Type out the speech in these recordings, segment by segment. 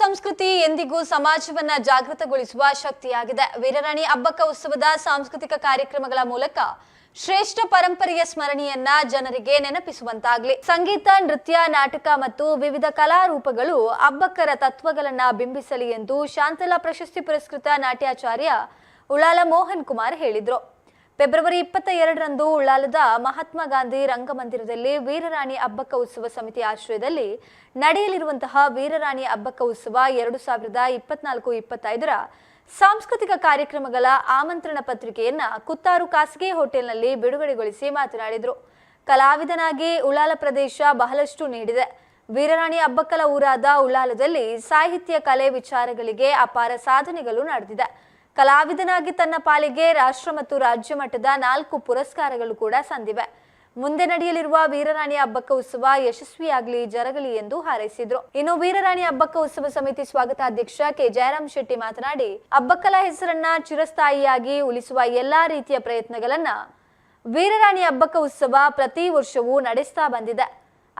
ಸಂಸ್ಕೃತಿ ಎಂದಿಗೂ ಸಮಾಜವನ್ನ ಜಾಗೃತಗೊಳಿಸುವ ಶಕ್ತಿಯಾಗಿದೆ. ವೀರರಾಣಿ ಹಬ್ಬಕ್ಕ ಉತ್ಸವದ ಸಾಂಸ್ಕೃತಿಕ ಕಾರ್ಯಕ್ರಮಗಳ ಮೂಲಕ ಶ್ರೇಷ್ಠ ಪರಂಪರೆಯ ಸ್ಮರಣೆಯನ್ನ ಜನರಿಗೆ ನೆನಪಿಸುವಂತಾಗ್ಲಿ. ಸಂಗೀತ, ನೃತ್ಯ, ನಾಟಕ ಮತ್ತು ವಿವಿಧ ಕಲಾರೂಪಗಳು ಹಬ್ಬಕ್ಕರ ತತ್ವಗಳನ್ನ ಬಿಂಬಿಸಲಿ ಎಂದು ಶಾಂತಲಾ ಪ್ರಶಸ್ತಿ ಪುರಸ್ಕೃತ ನಾಟ್ಯಾಚಾರ್ಯ ಉಳಾಲ ಮೋಹನ್ ಕುಮಾರ್ ಹೇಳಿದ್ರು. ಫೆಬ್ರವರಿ ಇಪ್ಪತ್ತ ಎರಡರಂದು ಉಳ್ಳಾಲದ ಮಹಾತ್ಮ ಗಾಂಧಿ ರಂಗಮಂದಿರದಲ್ಲಿ ವೀರರಾಣಿ ಅಬ್ಬಕ್ಕ ಉತ್ಸವ ಸಮಿತಿ ಆಶ್ರಯದಲ್ಲಿ ನಡೆಯಲಿರುವಂತಹ ವೀರರಾಣಿ ಹಬ್ಬಕ್ಕ ಉತ್ಸವ ಎರಡು ಸಾವಿರದ ಇಪ್ಪತ್ನಾಲ್ಕು, ಇಪ್ಪತ್ತೈದರ ಸಾಂಸ್ಕೃತಿಕ ಕಾರ್ಯಕ್ರಮಗಳ ಆಮಂತ್ರಣ ಪತ್ರಿಕೆಯನ್ನ ಕುತ್ತಾರು ಖಾಸಗಿ ಹೋಟೆಲ್ನಲ್ಲಿ ಬಿಡುಗಡೆಗೊಳಿಸಿ ಮಾತನಾಡಿದರು. ಕಲಾವಿದನಾಗಿ ಉಳ್ಳಾಲ ಪ್ರದೇಶ ಬಹಳಷ್ಟು ನೀಡಿದೆ. ವೀರರಾಣಿ ಅಬ್ಬಕ್ಕಲ ಊರಾದ ಉಳ್ಳಾಲದಲ್ಲಿ ಸಾಹಿತ್ಯ ಕಲೆ ವಿಚಾರಗಳಿಗೆ ಅಪಾರ ಸಾಧನೆಗಳು ನಡೆದಿದೆ. ಕಲಾವಿದನಾಗಿ ತನ್ನ ಪಾಲಿಗೆ ರಾಷ್ಟ್ರ ಮತ್ತು ರಾಜ್ಯ ಮಟ್ಟದ ನಾಲ್ಕು ಪುರಸ್ಕಾರಗಳು ಕೂಡ ಸಂದಿವೆ. ಮುಂದೆ ನಡೆಯಲಿರುವ ವೀರರಾಣಿ ಹಬ್ಬಕ್ಕ ಉತ್ಸವ ಯಶಸ್ವಿಯಾಗಲಿ ಜರಗಲಿ ಎಂದು ಹಾರೈಸಿದ್ರು. ಇನ್ನು ವೀರರಾಣಿ ಹಬ್ಬಕ್ಕ ಉತ್ಸವ ಸಮಿತಿ ಸ್ವಾಗತ ಅಧ್ಯಕ್ಷ ಕೆ. ಜಯರಾಮ್ ಶೆಟ್ಟಿ ಮಾತನಾಡಿ, ಹಬ್ಬಕ್ಕಲ ಹೆಸರನ್ನ ಚಿರಸ್ಥಾಯಿಯಾಗಿ ಉಳಿಸುವ ಎಲ್ಲಾ ರೀತಿಯ ಪ್ರಯತ್ನಗಳನ್ನ ವೀರರಾಣಿ ಹಬ್ಬಕ್ಕ ಉತ್ಸವ ಪ್ರತಿ ವರ್ಷವೂ ನಡೆಸ್ತಾ ಬಂದಿದೆ.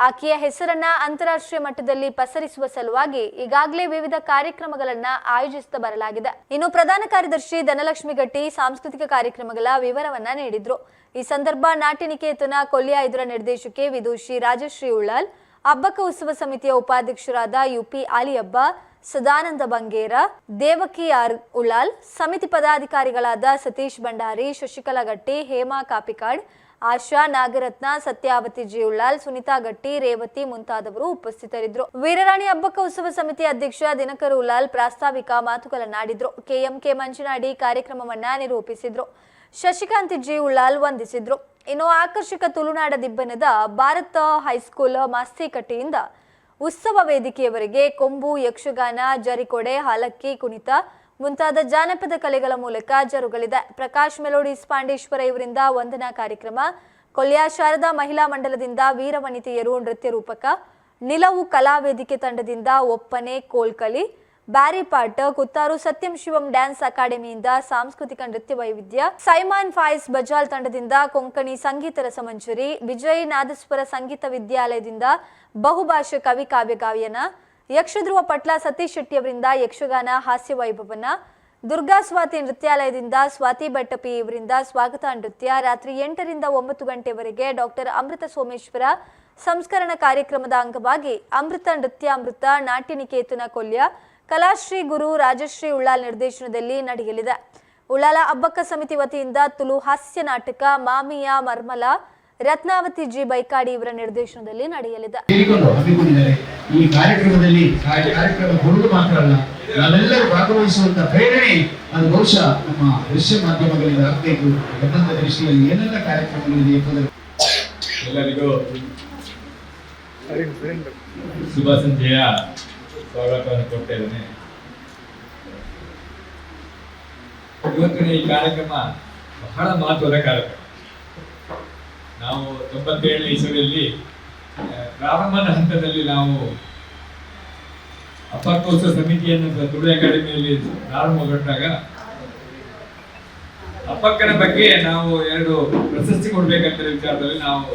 ಆಕೆಯ ಹೆಸರನ್ನ ಅಂತಾರಾಷ್ಟ್ರೀಯ ಮಟ್ಟದಲ್ಲಿ ಪಸರಿಸುವ ಸಲುವಾಗಿ ಈಗಾಗಲೇ ವಿವಿಧ ಕಾರ್ಯಕ್ರಮಗಳನ್ನ ಆಯೋಜಿಸುತ್ತಾ ಬರಲಾಗಿದೆ. ಇನ್ನು ಪ್ರಧಾನ ಕಾರ್ಯದರ್ಶಿ ಧನಲಕ್ಷ್ಮಿ ಗಟ್ಟಿ ಸಾಂಸ್ಕೃತಿಕ ಕಾರ್ಯಕ್ರಮಗಳ ವಿವರವನ್ನ ನೀಡಿದ್ರು. ಈ ಸಂದರ್ಭ ನಾಟ್ಯ ನಿಕೇತನ ಕೊಲ್ಯ ಇದರ ನಿರ್ದೇಶಕಿ ವಿದೂಷಿ ರಾಜಶ್ರೀ ಉಳ್ಳಾಲ್ ಹಬ್ಬಕ ಉತ್ಸವ ಸಮಿತಿಯ ಉಪಾಧ್ಯಕ್ಷರಾದ ಯುಪಿ ಆಲಿಯಬ್ಬ ಸದಾನಂದ ಬಂಗೇರ, ದೇವಕಿ ಆರ್ ಉಳ್ಳಾಲ್, ಸಮಿತಿ ಪದಾಧಿಕಾರಿಗಳಾದ ಸತೀಶ್ ಭಂಡಾರಿ, ಶಶಿಕಲಾ ಗಟ್ಟಿ, ಹೇಮಾ ಕಾಪಿಕಾಡ್ ಆಶಾ, ನಾಗರತ್ನ, ಸತ್ಯಾವತಿ ಜೀ ಉಳ್ಳಾಲ್ ಸುನಿತಾ ಗಟ್ಟಿ, ರೇವತಿ ಮುಂತಾದವರು ಉಪಸ್ಥಿತರಿದ್ದರು. ವೀರರಾಣಿ ಹಬ್ಬಕ್ಕ ಉತ್ಸವ ಸಮಿತಿ ಅಧ್ಯಕ್ಷ ದಿನಕರ್ ಉಲ್ಲಾಲ್ ಪ್ರಾಸ್ತಾವಿಕ ಮಾತುಗಳನ್ನಾಡಿದ್ರು ಕೆಎಂಕೆ ಮಂಜುನಾಡಿ ಕಾರ್ಯಕ್ರಮವನ್ನ ನಿರೂಪಿಸಿದ್ರು. ಶಶಿಕಾಂತ್ ಜಿ ಉಳ್ಳಾಲ್ ವಂದಿಸಿದ್ರು. ಇನ್ನು ಆಕರ್ಷಕ ತುಳುನಾಡ ದಿಬ್ಬನದ ಭಾರತ ಹೈಸ್ಕೂಲ್ ಮಾಸ್ತಿಕಟ್ಟೆಯಿಂದ ಉತ್ಸವ ವೇದಿಕೆಯವರೆಗೆ ಕೊಂಬು, ಯಕ್ಷಗಾನ, ಜರಿಕೊಡೆ, ಹಾಲಕ್ಕಿ, ಕುಣಿತ ಮುಂತಾದ ಜಾನಪದ ಕಲೆಗಳ ಮೂಲಕ ಜರುಗಲಿದೆ. ಪ್ರಕಾಶ್ ಮೆಲೋಡಿ ಪಾಂಡೇಶ್ವರ ಇವರಿಂದ ವಂದನಾ ಕಾರ್ಯಕ್ರಮ. ಕೊಲ್ಯ ಶಾರದಾ ಮಹಿಳಾ ಮಂಡಲದಿಂದ ವೀರವನಿತೆಯರು ನೃತ್ಯ ರೂಪಕ. ನಿಲವು ಕಲಾ ವೇದಿಕೆ ತಂಡದಿಂದ ಒಪ್ಪನೆ ಕೋಲ್ಕಲಿ. ಬ್ಯಾರಿಪಾಟ್ ಕುತ್ತಾರು ಸತ್ಯಂ ಶಿವಂ ಡ್ಯಾನ್ಸ್ ಅಕಾಡೆಮಿಯಿಂದ ಸಾಂಸ್ಕೃತಿಕ ನೃತ್ಯ ವೈವಿಧ್ಯ. ಸೈಮಾನ್ ಫಾಯ್ಸ್ ಬಜಾಲ್ ತಂಡದಿಂದ ಕೊಂಕಣಿ ಸಂಗೀತ ರಸಮಂಜರಿ. ವಿಜಯ್ ನಾದಸ್ವರ ಸಂಗೀತ ವಿದ್ಯಾಲಯದಿಂದ ಬಹುಭಾಷೆ ಕವಿ ಕಾವ್ಯ ಗಾಯನ. ಯಕ್ಷಧ್ರುವ ಪಟ್ಲ ಸತೀಶ್ ಶೆಟ್ಟಿ ಅವರಿಂದ ಯಕ್ಷಗಾನ ಹಾಸ್ಯ ವೈಭವನ, ದುರ್ಗಾ ಸ್ವಾತಿ ನೃತ್ಯಾಲಯದಿಂದ ಸ್ವಾತಿ ಭಟ್ಟಪಿ ಇವರಿಂದ ಸ್ವಾಗತ ನೃತ್ಯ, ರಾತ್ರಿ ಎಂಟರಿಂದ ಒಂಬತ್ತು ಗಂಟೆವರೆಗೆ ಡಾಕ್ಟರ್ ಅಮೃತ ಸೋಮೇಶ್ವರ ಸಂಸ್ಕರಣ ಕಾರ್ಯಕ್ರಮದ ಅಂಗವಾಗಿ ಅಮೃತ ನೃತ್ಯ, ಅಮೃತ ನಾಟ್ಯ ನಿಕೇತನ ಕೊಲ್ಯ, ಕಲಾಶ್ರೀ ಗುರು ರಾಜಶ್ರೀ ಉಳ್ಳಾಲ್ ನಿರ್ದೇಶನದಲ್ಲಿ ನಡೆಯಲಿದೆ. ಉಳ್ಳಾಲ ಅಬ್ಬಕ್ಕ ಸಮಿತಿ ವತಿಯಿಂದ ತುಳು ಹಾಸ್ಯ ನಾಟಕ, ಮಾಮಿಯ ಮರ್ಮಲ ರತ್ನಾವತಿ ಜಿ ಬೈಕಾಡಿ ಇವರ ನಿರ್ದೇಶನದಲ್ಲಿ ನಡೆಯಲಿದೆ. ಈ ಕಾರ್ಯಕ್ರಮದಲ್ಲಿ ಕಾರ್ಯಕ್ರಮ ಕೊಡುವುದು ಮಾತ್ರ ಅಲ್ಲ ನಾವೆಲ್ಲರೂ ಭಾಗವಹಿಸುವಂತ ಪ್ರೇರಣೆ ಅದು ಬಹುಶಃ ನಮ್ಮ ದೃಶ್ಯ ಮಾಧ್ಯಮಗಳಿಂದ ಆಗಬೇಕು ಗಮನದ ದೃಷ್ಟಿಯಲ್ಲಿ ಏನೆಲ್ಲ ಕಾರ್ಯಕ್ರಮಗಳಿದೆ ಎಂಬುದನ್ನು ಎಲ್ಲರಿಗೂ ಶುಭ ಸಂಜೆಯ ಸ್ವಾಗತವನ್ನು ಕೊಡ್ತಾ ಇದ್ದೇನೆ. ಇವತ್ತಿನ ಈ ಕಾರ್ಯಕ್ರಮ ಬಹಳ ಮಹತ್ವದ ಕಾರ್ಯಕ್ರಮ. ನಾವು ತೊಂಬತ್ತೇಳನೇ ಇಸವಿಯಲ್ಲಿ ಪ್ರಾರಂಭದ ಹಂತದಲ್ಲಿ ನಾವು ಅಪಕೋತ್ಸವ ಸಮಿತಿಯನ್ನು ತುಳು ಅಕಾಡೆಮಿಯಲ್ಲಿ ಪ್ರಾರಂಭಗೊಂಡಾಗ ಅಪ್ಪಕ್ಕನ ಬಗ್ಗೆ ನಾವು ಎರಡು ಪ್ರಶಸ್ತಿ ಕೊಡ್ಬೇಕಂತ ವಿಚಾರದಲ್ಲಿ ನಾವು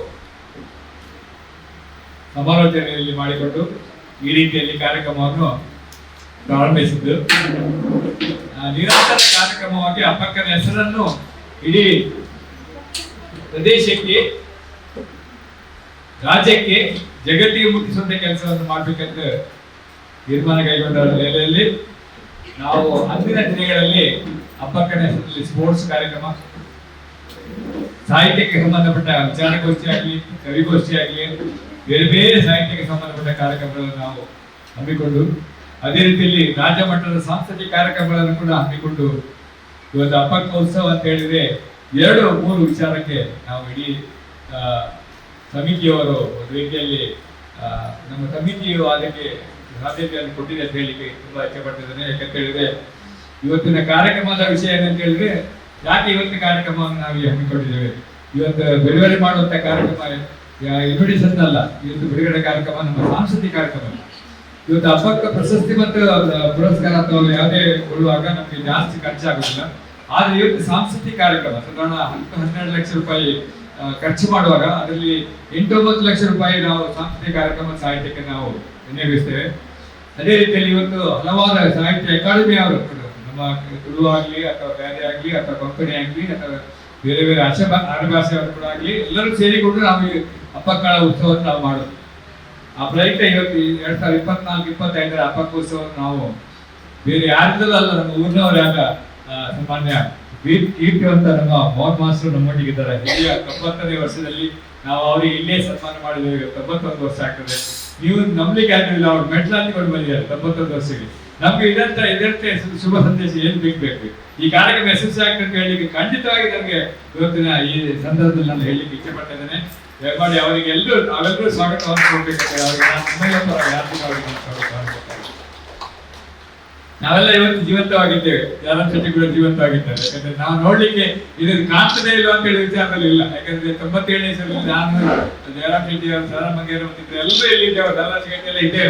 ಸಮಾಲೋಚನೆಯಲ್ಲಿ ಮಾಡಿಕೊಂಡು ಈ ರೀತಿಯಲ್ಲಿ ಕಾರ್ಯಕ್ರಮವನ್ನು ಪ್ರಾರಂಭಿಸಿದ್ದು. ನಿರಂತರ ಕಾರ್ಯಕ್ರಮವಾಗಿ ಅಪ್ಪಕ್ಕನ ಹೆಸರನ್ನು ಇಡೀ ಪ್ರದೇಶಕ್ಕೆ, ರಾಜ್ಯಕ್ಕೆ ಜಗತ್ತಿಗೆ ಮುಟ್ಟಿಸುವಂತ ಕೆಲಸವನ್ನು ಮಾಡಬೇಕಂತ ತೀರ್ಮಾನ ಕೈಗೊಂಡ ನೆಲೆಯಲ್ಲಿ ನಾವು ಅಂದಿನ ದಿನಗಳಲ್ಲಿ ಅಪ್ಪಕ್ಕನ ಹೆಸರಲ್ಲಿ ಸ್ಪೋರ್ಟ್ಸ್ ಕಾರ್ಯಕ್ರಮ, ಸಾಹಿತ್ಯಕ್ಕೆ ಸಂಬಂಧಪಟ್ಟ ವಿಚಾರಗೋಷ್ಠಿ ಆಗಲಿ ಕವಿಗೋಷ್ಠಿ ಆಗಲಿ, ಬೇರೆ ಬೇರೆ ಸಾಹಿತ್ಯಕ್ಕೆ ಸಂಬಂಧಪಟ್ಟ ಕಾರ್ಯಕ್ರಮಗಳನ್ನು ನಾವು ಹಮ್ಮಿಕೊಂಡು, ಅದೇ ರೀತಿಯಲ್ಲಿ ರಾಜ್ಯ ಮಟ್ಟದ ಸಾಂಸ್ಕೃತಿಕ ಕಾರ್ಯಕ್ರಮಗಳನ್ನು ಕೂಡ ಹಮ್ಮಿಕೊಂಡು ಇವತ್ತು ಅಪ್ಪಕ್ಕ ಉತ್ಸವ ಅಂತ ಹೇಳಿದ್ರೆ ಎರಡು ಮೂರು ವಿಚಾರಕ್ಕೆ ನಾವು ಇಡೀ ಸಮಿತಿಯವರು ಒಂದು ರೀತಿಯಲ್ಲಿ ನಮ್ಮ ಸಮಿತಿಯು ಅದಕ್ಕೆ ಸಾಧ್ಯತೆಯನ್ನು ಕೊಟ್ಟಿದೆ ಅಂತ ಹೇಳಿಕ್ಕೆ ತುಂಬಾ ಇಚ್ಛೆ ಯಾಕಂತ ಹೇಳಿದ್ರೆ, ಇವತ್ತಿನ ಕಾರ್ಯಕ್ರಮದ ವಿಷಯ ಏನಂತ ಹೇಳಿದ್ರೆ ಯಾಕೆ ಇವತ್ತಿನ ಕಾರ್ಯಕ್ರಮವನ್ನು ನಾವು ಹಮ್ಮಿಕೊಂಡಿದ್ದೇವೆ. ಇವತ್ತು ಬಿಡುಗಡೆ ಮಾಡುವಂತ ಕಾರ್ಯಕ್ರಮ ಇನ್ವಿಟೇಷನ್ ಅಲ್ಲ ಇವತ್ತು ಬಿಡುಗಡೆ ಕಾರ್ಯಕ್ರಮ ನಮ್ಮ ಸಾಂಸ್ಕೃತಿಕ ಕಾರ್ಯಕ್ರಮ. ಇವತ್ತು ಹಬ್ಬಕ್ಕೆ ಪ್ರಶಸ್ತಿ ಮತ್ತು ಪುರಸ್ಕಾರ ಅಥವಾ ಯಾವುದೇ ಕೊಡುವಾಗ ನಮಗೆ ಜಾಸ್ತಿ ಖರ್ಚಾಗುದಿಲ್ಲ ಆದ್ರೆ ಇವತ್ತು ಸಾಂಸ್ಕೃತಿಕ ಕಾರ್ಯಕ್ರಮ, ಸಾಧಾರಣ ಹತ್ತು ಹನ್ನೆರಡು ಲಕ್ಷ ರೂಪಾಯಿ ಖರ್ಚು ಮಾಡುವಾಗ ಅದರಲ್ಲಿ ಎಂಟೊಂಬತ್ತು ಲಕ್ಷ ರೂಪಾಯಿ ನಾವು ಸಾಂಸ್ಕೃತಿಕ ಕಾರ್ಯಕ್ರಮ ಸಾಹಿತ್ಯಕ್ಕೆ ನಾವು ವಿನಿಯೋಗಿಸ್ತೇವೆ. ಅದೇ ರೀತಿಯಲ್ಲಿ ಇವತ್ತು ಹಲವಾರು ಸಾಹಿತ್ಯ ಅಕಾಡೆಮಿ ಅವರು ನಮ್ಮ ತುಳು ಆಗ್ಲಿ ಅಥವಾ ಬೇರೆ ಆಗ್ಲಿ ಅಥವಾ ಕೊಂಕಣಿ ಆಗ್ಲಿ ಅಥವಾ ಬೇರೆ ಬೇರೆ ಆಶಾ ಆರಭಾಷೆಯವರು ಕೂಡ ಆಗ್ಲಿ ಎಲ್ಲರೂ ಸೇರಿಕೊಂಡು ನಾವು ಅಪ್ಪಕ್ಕಳ ಉತ್ಸವವನ್ನು ನಾವು ಮಾಡೋದು. ಆ ಪ್ರಯುಕ್ತ ಇವತ್ತು ಎರಡ್ ಸಾವಿರದ ಇಪ್ಪತ್ನಾಲ್ಕು, ಇಪ್ಪತ್ತೈದರ ಹಬ್ಬಕ್ಕೋತ್ಸವವನ್ನು ನಾವು ಬೇರೆ ಯಾರ್ದಲ್ಲ ಅಲ್ಲ, ನಮ್ಮ ಊರಿನವರಾದ ಸಾಮಾನ್ಯ ಕೀರ್ತಿವಂತ ನಮ್ಮ ಮೋಹನ್ ಮಾಸ್ಟರ್ ನಮ್ಮೊಟ್ಟಿಗೆ ಇದ್ದಾರೆ ಹಿರಿಯ ತೊಂಬತ್ತನೇ ವರ್ಷದಲ್ಲಿ ನಾವು ಅವರಿಗೆ ಇಲ್ಲೇ ಸನ್ಮಾನ ಮಾಡಿದ್ದೇವೆ ತೊಂಬತ್ತೊಂದು ವರ್ಷ ಆಗ್ತದೆ. ನೀವು ನಂಬಲಿಕ್ಕೆ ಆಗಿರಲಿಲ್ಲ ಅವ್ರು ಮೆಟ್ಲ ಕೊಂಡು ಬಂದಿದ್ದಾರೆ ತೊಂಬತ್ತೊಂದು ವರ್ಷಕ್ಕೆ ನಮ್ಗೆ ಇದಂತ ಇದರಂತೆ ಶುಭ ಸಂದೇಶ ಏನು ಬೇಕು ಈ ಕಾರ್ಯಕ್ರಮ ಯಶಸ್ವಿ ಆಗ್ತದೆ ಅಂತ ಹೇಳಿ ಖಂಡಿತವಾಗಿ ನನಗೆ ಇವತ್ತಿನ ಈ ಸಂದರ್ಭದಲ್ಲಿ ನಾನು ಹೇಳಲಿಕ್ಕೆ ಇಚ್ಛೆ ಪಟ್ಟಿದ್ದೇನೆ ದಯಮಾಡಿ ಅವರಿಗೆ ಎಲ್ಲರೂ ನಾವೆಲ್ಲರೂ ಸ್ವಾಗತವನ್ನು ಕೊಡ್ಬೇಕಂತ ಅವರಿಗೆ. ನಾವೆಲ್ಲ ಇವತ್ತು ಜೀವಂತವಾಗಿದ್ದೇವೆ. ಯಾರ ಶೆಟ್ಟಿ ಕೂಡ ಜೀವಂತವಾಗಿದ್ದಾರೆ. ಯಾಕಂದ್ರೆ ನಾವು ನೋಡ್ಲಿಕ್ಕೆ ಇದು ಕಾಣ್ತದೆ ಇಲ್ಲ ಅಂತ ಹೇಳಿ ವಿಚಾರದಲ್ಲಿ ಇಲ್ಲ. ಯಾಕಂದ್ರೆ ತೊಂಬತ್ತೇಳನೇ ಸಲ ನಾನು ಜಯರಾಮ್ ಶೆಟ್ಟಿ ಅವರು ಸರ ಎಲ್ಲರೂ ಇಲ್ಲಿ ಇದ್ದೇವೆ ಶೆಟ್ಟಿ ಎಲ್ಲ ಇದ್ದೇವೆ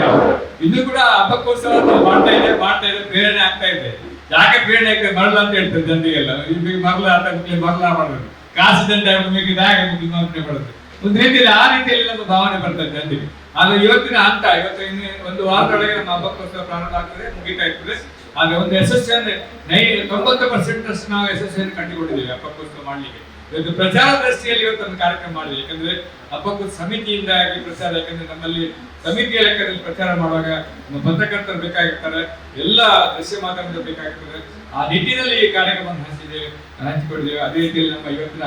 ನಾವು ಕೂಡ ಹಬ್ಬಕ್ಕೋಸ್ಕರ ಮಾಡ್ತಾ ಇದ್ದೇವೆ ಮಾಡ್ತಾ ಇದ್ದೇವೆ ಪ್ರೇರಣೆ ಆಗ್ತಾ ಇದೆ. ಯಾಕೆ ಪ್ರೇರಣೆ ಆಗ್ತದೆ ಮರಳ ಅಂತ ಹೇಳ್ತಾರೆ ಜನರಿಗೆಲ್ಲ. ಈಗ ಮರಳ ಆಟ ಮುಗಿಲಿ ಮರಳ ಮಾಡೋದು. ಕಾಸು ದಂಡ ಮುಗಿದ ಮುಗಿದ ಯೋಚನೆ ಮಾಡೋದು ಒಂದು ರೀತಿಯಲ್ಲಿ ಆ ರೀತಿಯಲ್ಲಿ ನಮ್ಮ ಭಾವನೆ ಬರ್ತದೆ ಜನರಿಗೆ. ಆದ್ರೆ ಇವತ್ತಿನ ಅಂತ ಇವತ್ತು ಇನ್ನು ಒಂದು ವಾರದೊಳಗೆ ನಮ್ಮ ಹಬ್ಬಕ್ಕೋಸ್ಕರ ಪ್ರಾರಂಭ ಆಗ್ತದೆ, ಮುಗಿತಾ ಇರ್ತದೆ. ಆದ್ರೆ ಒಂದು ಯಶಸ್ವಿಯನ್ನು ನೈ, ತೊಂಬತ್ತು ಪರ್ಸೆಂಟ್ ಅಷ್ಟು ನಾವು ಯಶಸ್ವಿಯನ್ನು ಕಂಡುಕೊಂಡಿದ್ದೇವೆ ಹಬ್ಬಕ್ಕೋಸ್ಕರ ಮಾಡ್ಲಿಕ್ಕೆ. ಇವತ್ತು ಪ್ರಚಾರ ದೃಷ್ಟಿಯಲ್ಲಿ ಇವತ್ತು ಒಂದು ಕಾರ್ಯಕ್ರಮ ಮಾಡಿದೆ ಯಾಕಂದ್ರೆ ಹಬ್ಬಕ್ಕೂ ಸಮಿತಿಯಿಂದ ಪ್ರಚಾರ, ಯಾಕಂದ್ರೆ ನಮ್ಮಲ್ಲಿ ಸಮಿತಿಯ ಲೆಕ್ಕದಲ್ಲಿ ಪ್ರಚಾರ ಮಾಡುವಾಗ ನಮ್ಮ ಪತ್ರಕರ್ತರು ಬೇಕಾಗಿರ್ತಾರೆ, ಎಲ್ಲ ದೃಶ್ಯ ಮಾಧ್ಯಮದ ಬೇಕಾಗಿರ್ತದೆ ಆ ನಿಟ್ಟಿನಲ್ಲಿ ಈ ಕಾರ್ಯಕ್ರಮವನ್ನು ಹಂಚಿದ್ದೇವೆ ಹಂಚಿಕೊಂಡಿದ್ದೇವೆ. ಅದೇ ರೀತಿಯಲ್ಲಿ ನಮ್ಮ ಇವತ್ತಿನ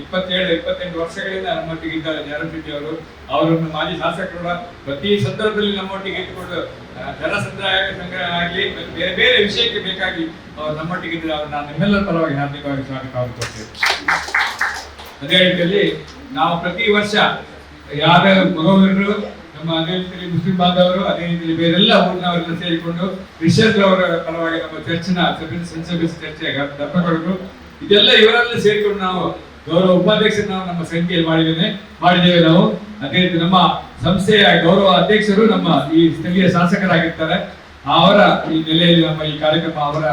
ಇಪ್ಪತ್ತೇಳು, ಇಪ್ಪತ್ತೆಂಟು ವರ್ಷಗಳಿಂದ ನಮ್ಮೊಟ್ಟಿಗೆ ಇದ್ದಾರೆ ಜಾರಶೆಟ್ಟಿ ಅವರು. ಅವರನ್ನು ಮಾಜಿ ಶಾಸಕರು ಪ್ರತಿ ಸಂದರ್ಭದಲ್ಲಿ ನಮ್ಮೊಟ್ಟಿಗೆ ಇಟ್ಟುಕೊಂಡು ಜನ ಸಂಗ್ರಹ ಆಗಲಿ ಬೇರೆ ಬೇರೆ ವಿಷಯಕ್ಕೆ ಬೇಕಾಗಿ ಅವರು ನಮ್ಮೊಟ್ಟಿಗೆ ಇದ್ದರೆ ಅವರು ನಾನು ನಿಮ್ಮೆಲ್ಲರ ಪರವಾಗಿ ಹಾರ್ದಿಕವಾಗಿ ಸ್ವಾಗತವನ್ನು ಕೊಡ್ತೇವೆ ಅದೇ ರೀತಿಯಲ್ಲಿ ನಾವು ಪ್ರತಿ ವರ್ಷ ಯಾರ ಮಗವರು ನಮ್ಮ ರೀತಿಯಲ್ಲಿ ಮುಸ್ಲಿಂ ಬಾಂಧವರು ಅದೇ ರೀತಿಯಲ್ಲಿ ಬೇರೆಲ್ಲ ಊರಿನವರೆಲ್ಲ ಸೇರಿಕೊಂಡು ರಿಷಬ್ ಅವರ ಪರವಾಗಿ ನಮ್ಮ ಚರ್ಚಿನ ಸಭೆ- ಚರ್ಚೆ ದರ್ಪಕರು ಇದೆಲ್ಲ ಇವರೆಲ್ಲ ಸೇರಿಕೊಂಡು ನಾವು ಗೌರವ ಉಪಾಧ್ಯಕ್ಷರು ನಾವು ನಮ್ಮ ಸಂಖ್ಯೆಯಲ್ಲಿ ಮಾಡಿದ್ದೇನೆ ಮಾಡಿದ್ದೇವೆ ನಾವು. ಅದೇ ರೀತಿ ನಮ್ಮ ಸಂಸ್ಥೆಯ ಗೌರವ ಅಧ್ಯಕ್ಷರು ನಮ್ಮ ಈ ಸ್ಥಳೀಯ ಶಾಸಕರಾಗಿರ್ತಾರೆ. ಅವರ ಈ ನೆಲೆಯಲ್ಲಿ ನಮ್ಮ ಈ ಕಾರ್ಯಕ್ರಮ ಅವರ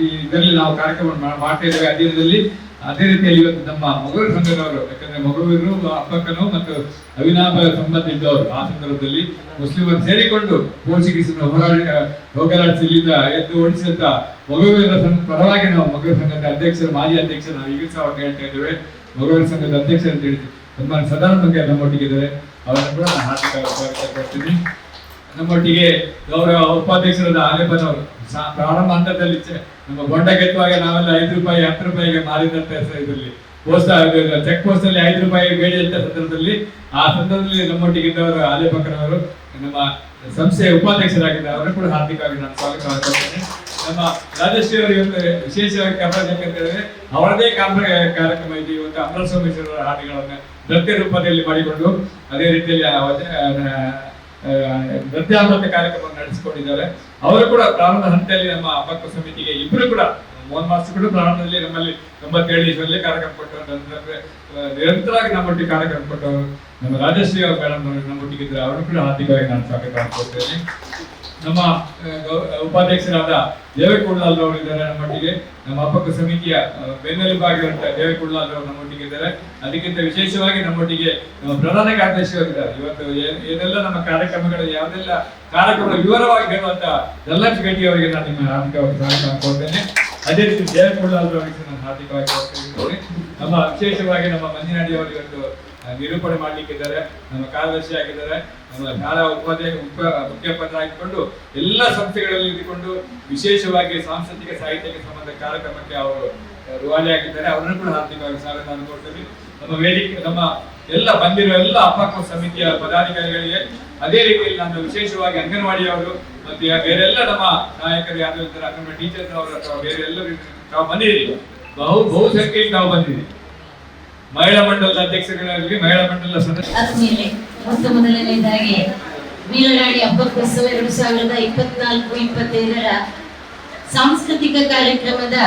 ಇದರಲ್ಲಿ ನಾವು ಕಾರ್ಯಕ್ರಮ ಮಾಡ್ತಾ ಇದ್ದೇವೆ. ಅದೇ ರೀತಿಯಲ್ಲಿ ಇವತ್ತು ನಮ್ಮ ಮಗಳ ಸಂಘದವರು, ಯಾಕಂದ್ರೆ ಮಗಳೂರು ಅಪ್ಪಕ್ಕನು ಮತ್ತು ಅವಿನಾಭ ಸಂಬಂಧ ಇದ್ದವರು ಆ ಸಂದರ್ಭದಲ್ಲಿ ಮುಸ್ಲಿಮರು ಸೇರಿಕೊಂಡು ಪೋರ್ಚುಗೀಸನ್ನು ಹೋರಾಡಿ ಹೋಗಲಾಡಿಸಿ ಇಲ್ಲಿಂದ ಎದ್ದು ಓಡಿಸಿದಂತ ಸಂಘ ಪರವಾಗಿ ನಾವು ಮಗಳ ಸಂಘದ ಅಧ್ಯಕ್ಷರು, ಮಾಜಿ ಅಧ್ಯಕ್ಷರು, ನಾವು ಈಗ ಸಹ ಹೇಳ್ತಾ ಇದ್ದೇವೆ. ಮಗುವಿನ ಸಂಘದ ಅಧ್ಯಕ್ಷರು ಅಂತ ಹೇಳಿ ಸದಾನಂದ ಬಗ್ಗೆ ನಮ್ಮೊಟ್ಟಿಗೆ ಇದ್ದಾರೆ. ಅವರನ್ನು ಕೂಡ ಹಾರ್ದಿಕ ಸ್ವಾಗತ ಕೊಡ್ತೀನಿ ನಮ್ಮೊಟ್ಟಿಗೆ ಗೌರವ ಉಪಾಧ್ಯಕ್ಷರಾದ ಆಲೇಪನವರು ಸಾ- ಪ್ರಾರಂಭ ಹಂತದಲ್ಲಿ ನಮ್ಮ ಬೊಂಡ ಕೆತ್ತುವಾಗ ನಾವೆಲ್ಲ ಐದು ರೂಪಾಯಿ, ಹತ್ತು ರೂಪಾಯಿಗೆ ಮಾರಿದಂತ ಇದರಲ್ಲಿ ಪೋಸ್ಟ್ ಚೆಕ್ ಪೋಸ್ಟ್ ಅಲ್ಲಿ ಐದು ರೂಪಾಯಿ ಬೇಡಿ ಅಂತ ಸಂದರ್ಭದಲ್ಲಿ, ಆ ಸಂದರ್ಭದಲ್ಲಿ ನಮ್ಮೊಟ್ಟಿಗೆ ಇದ್ದವರು ನಮ್ಮ ಸಂಸ್ಥೆಯ ಉಪಾಧ್ಯಕ್ಷರಾಗಿದ್ದಾರೆ ಅವರನ್ನು ಕೂಡ ಹಾರ್ದಿಕವಾಗಿ ನಾನು ಸ್ವಾಗತ ಮಾಡ್ತೇನೆ ನಮ್ಮ ರಾಜಶ್ರೀ ಅವರಿಗೆ ಇವತ್ತು ವಿಶೇಷವಾಗಿ ಹೇಳಿದ್ರೆ ಅವರದೇ ಕಾರ್ಯಕ್ರಮ ಇದೆ. ಇವತ್ತು ಅಮರ ಸೋಮೇಶ್ವರ ಹಾಡುಗಳನ್ನು ನೃತ್ಯ ರೂಪದಲ್ಲಿ ಮಾಡಿಕೊಂಡು, ಅದೇ ರೀತಿಯಲ್ಲಿ ಆ, ಕಾರ್ಯಕ್ರಮ ನಡೆಸಿಕೊಂಡಿದ್ದಾರೆ. ಅವರು ಕೂಡ ಪ್ರಾರಂಭ ಹಂತದಲ್ಲಿ ನಮ್ಮ ಅಪಕ್ಕ ಸಮಿತಿಗೆ ಇಬ್ಬರು ಕೂಡ ಮೋಹನ್ ಮಾಸ್ಟರ್ ಕೂಡ ಪ್ರಾರಂಭದಲ್ಲಿ ನಮ್ಮಲ್ಲಿ ತೊಂಬತ್ತೇಳು ಇಸ್ವಿಯಲ್ಲಿ ಕಾರ್ಯಕ್ರಮ ಆ, ನಿರಂತರವಾಗಿ ನಮ್ಮೊಟ್ಟಿಗೆ ಕಾರ್ಯಕ್ರಮ ಕೊಟ್ಟವರು ನಮ್ಮ ರಾಜಶ್ರೀ ಅವರು ಮೇಡಮ್ ನಮ್ಮೊಟ್ಟಿಗೆ ಇದ್ದಾರೆ ಅವರು ಕೂಡ ಹಾರ್ದಿಕವಾಗಿ ನಾನು ಸ್ವಾಗತ ಕೊಡ್ತೇನೆ ನಮ್ಮ ಉಪಾಧ್ಯಕ್ಷರಾದ ದೇವೇಗೌಡಲಾಲ್ ಅವರು ಇದ್ದಾರೆ ನಮ್ಮೊಟ್ಟಿಗೆ ನಮ್ಮ ಹಬ್ಬಕ್ಕ ಸಮಿತಿಯ ಆ, ಬೆನ್ನೆಲುಬಾಗಿರುವಂತಹ ದೇವೇಕುಳ್ಳಾಲ್ ಅವರು ನಮ್ಮೊಟ್ಟಿಗೆ ಇದ್ದಾರೆ. ಅದಕ್ಕಿಂತ ವಿಶೇಷವಾಗಿ ನಮ್ಮೊಟ್ಟಿಗೆ ನಮ್ಮ ಪ್ರಧಾನ ಕಾರ್ಯದರ್ಶಿಯಾಗಿದ್ದಾರೆ ಇವತ್ತು ಏನ್- ಏನೆಲ್ಲ ನಮ್ಮ ಕಾರ್ಯಕ್ರಮಗಳು ಯಾವುದೆಲ್ಲ ಕಾರ್ಯಕ್ರಮ ವಿವರವಾಗಿ ಹೇಳುವಂತ ದಲ್ಲಕ್ಷ ಗಟ್ಟಿ ಅವರಿಗೆ ನಾನು ನಿಮ್ಮ ಹಾರ್ದಿಕವಾಗಿ ಸ್ವಾಗತ ಕೊಡ್ತೇನೆ ಅದೇ ರೀತಿ ದೇವೇಗೌಡಲಾಲ್ ನಾನು ಹಾರ್ದಿಕವಾಗಿ ನಮ್ಮ ವಿಶೇಷವಾಗಿ ನಮ್ಮ ಮಂಜಿನಾಡಿ ಅವರು ನಿರೂಪಣೆ ಮಾಡ್ಲಿಕ್ಕಿದ್ದಾರೆ. ನಮ್ಮ ಕಾರ್ಯದರ್ಶಿ ಆಗಿದ್ದಾರೆ. ನಮ್ಮ ಶಾಲಾ ಉಪಾಧ್ಯಾಯ ಉಪ ಆಗಿಕೊಂಡು ಎಲ್ಲ ಸಂಸ್ಥೆಗಳಲ್ಲಿ ಇದ್ದುಕೊಂಡು ವಿಶೇಷವಾಗಿ ಸಾಂಸ್ಕೃತಿಕ ಸಾಹಿತ್ಯಕ್ಕೆ ಸಂಬಂಧ ಕಾರ್ಯಕ್ರಮಕ್ಕೆ ಅವರು ರುವಾಲಿ ಆಗಿದ್ದಾರೆ. ಅವರನ್ನು ಕೂಡ ಹಾರ್ದಿಕವಾಗಿ ಸ್ವಾಗತ ಅನ್ಕೊಳ್ತೀವಿ ನಮ್ಮ ವೇದಿಕೆ, ನಮ್ಮ ಎಲ್ಲ ಬಂದಿರುವ ಎಲ್ಲ ಅಪಕ್ವ ಸಮಿತಿಯ ಪದಾಧಿಕಾರಿಗಳಿಗೆ ಅದೇ ರೀತಿಯಲ್ಲಿ ನಾನು ವಿಶೇಷವಾಗಿ ಅಂಗನವಾಡಿಯವರು ಮತ್ತೆ ಬೇರೆಲ್ಲ ನಮ್ಮ ನಾಯಕರು ಯಾರು ಅಂಗನವಾಡಿ ಟೀಚರ್ಸ್ ಅವರು ಅಥವಾ ಬೇರೆ ಎಲ್ಲರೂ. ತಾವು ಬಂದಿದ್ದೀರಿ. ಬಹು, ಬಹುಸಂಖ್ಯೆಯಲ್ಲಿ ತಾವು ಬಂದಿದ್ದೀರಿ. ಮಹಿಳಾ ಮಂಡಲದ ಅಧ್ಯಕ್ಷರಾಗಿ ಮಹಿಳಾ ಆದ್ಮೇಲೆ ಮೊತ್ತ ಮೊದಲನೇದಾಗಿ ವೀರರಾಣಿ ಹಬ್ಬಕ್ಕೋತ್ಸವ ಎರಡು ಸಾವಿರದ ಇಪ್ಪತ್ನಾಲ್ಕು, ಇಪ್ಪತ್ತೈದರ ಸಾಂಸ್ಕೃತಿಕ ಕಾರ್ಯಕ್ರಮದ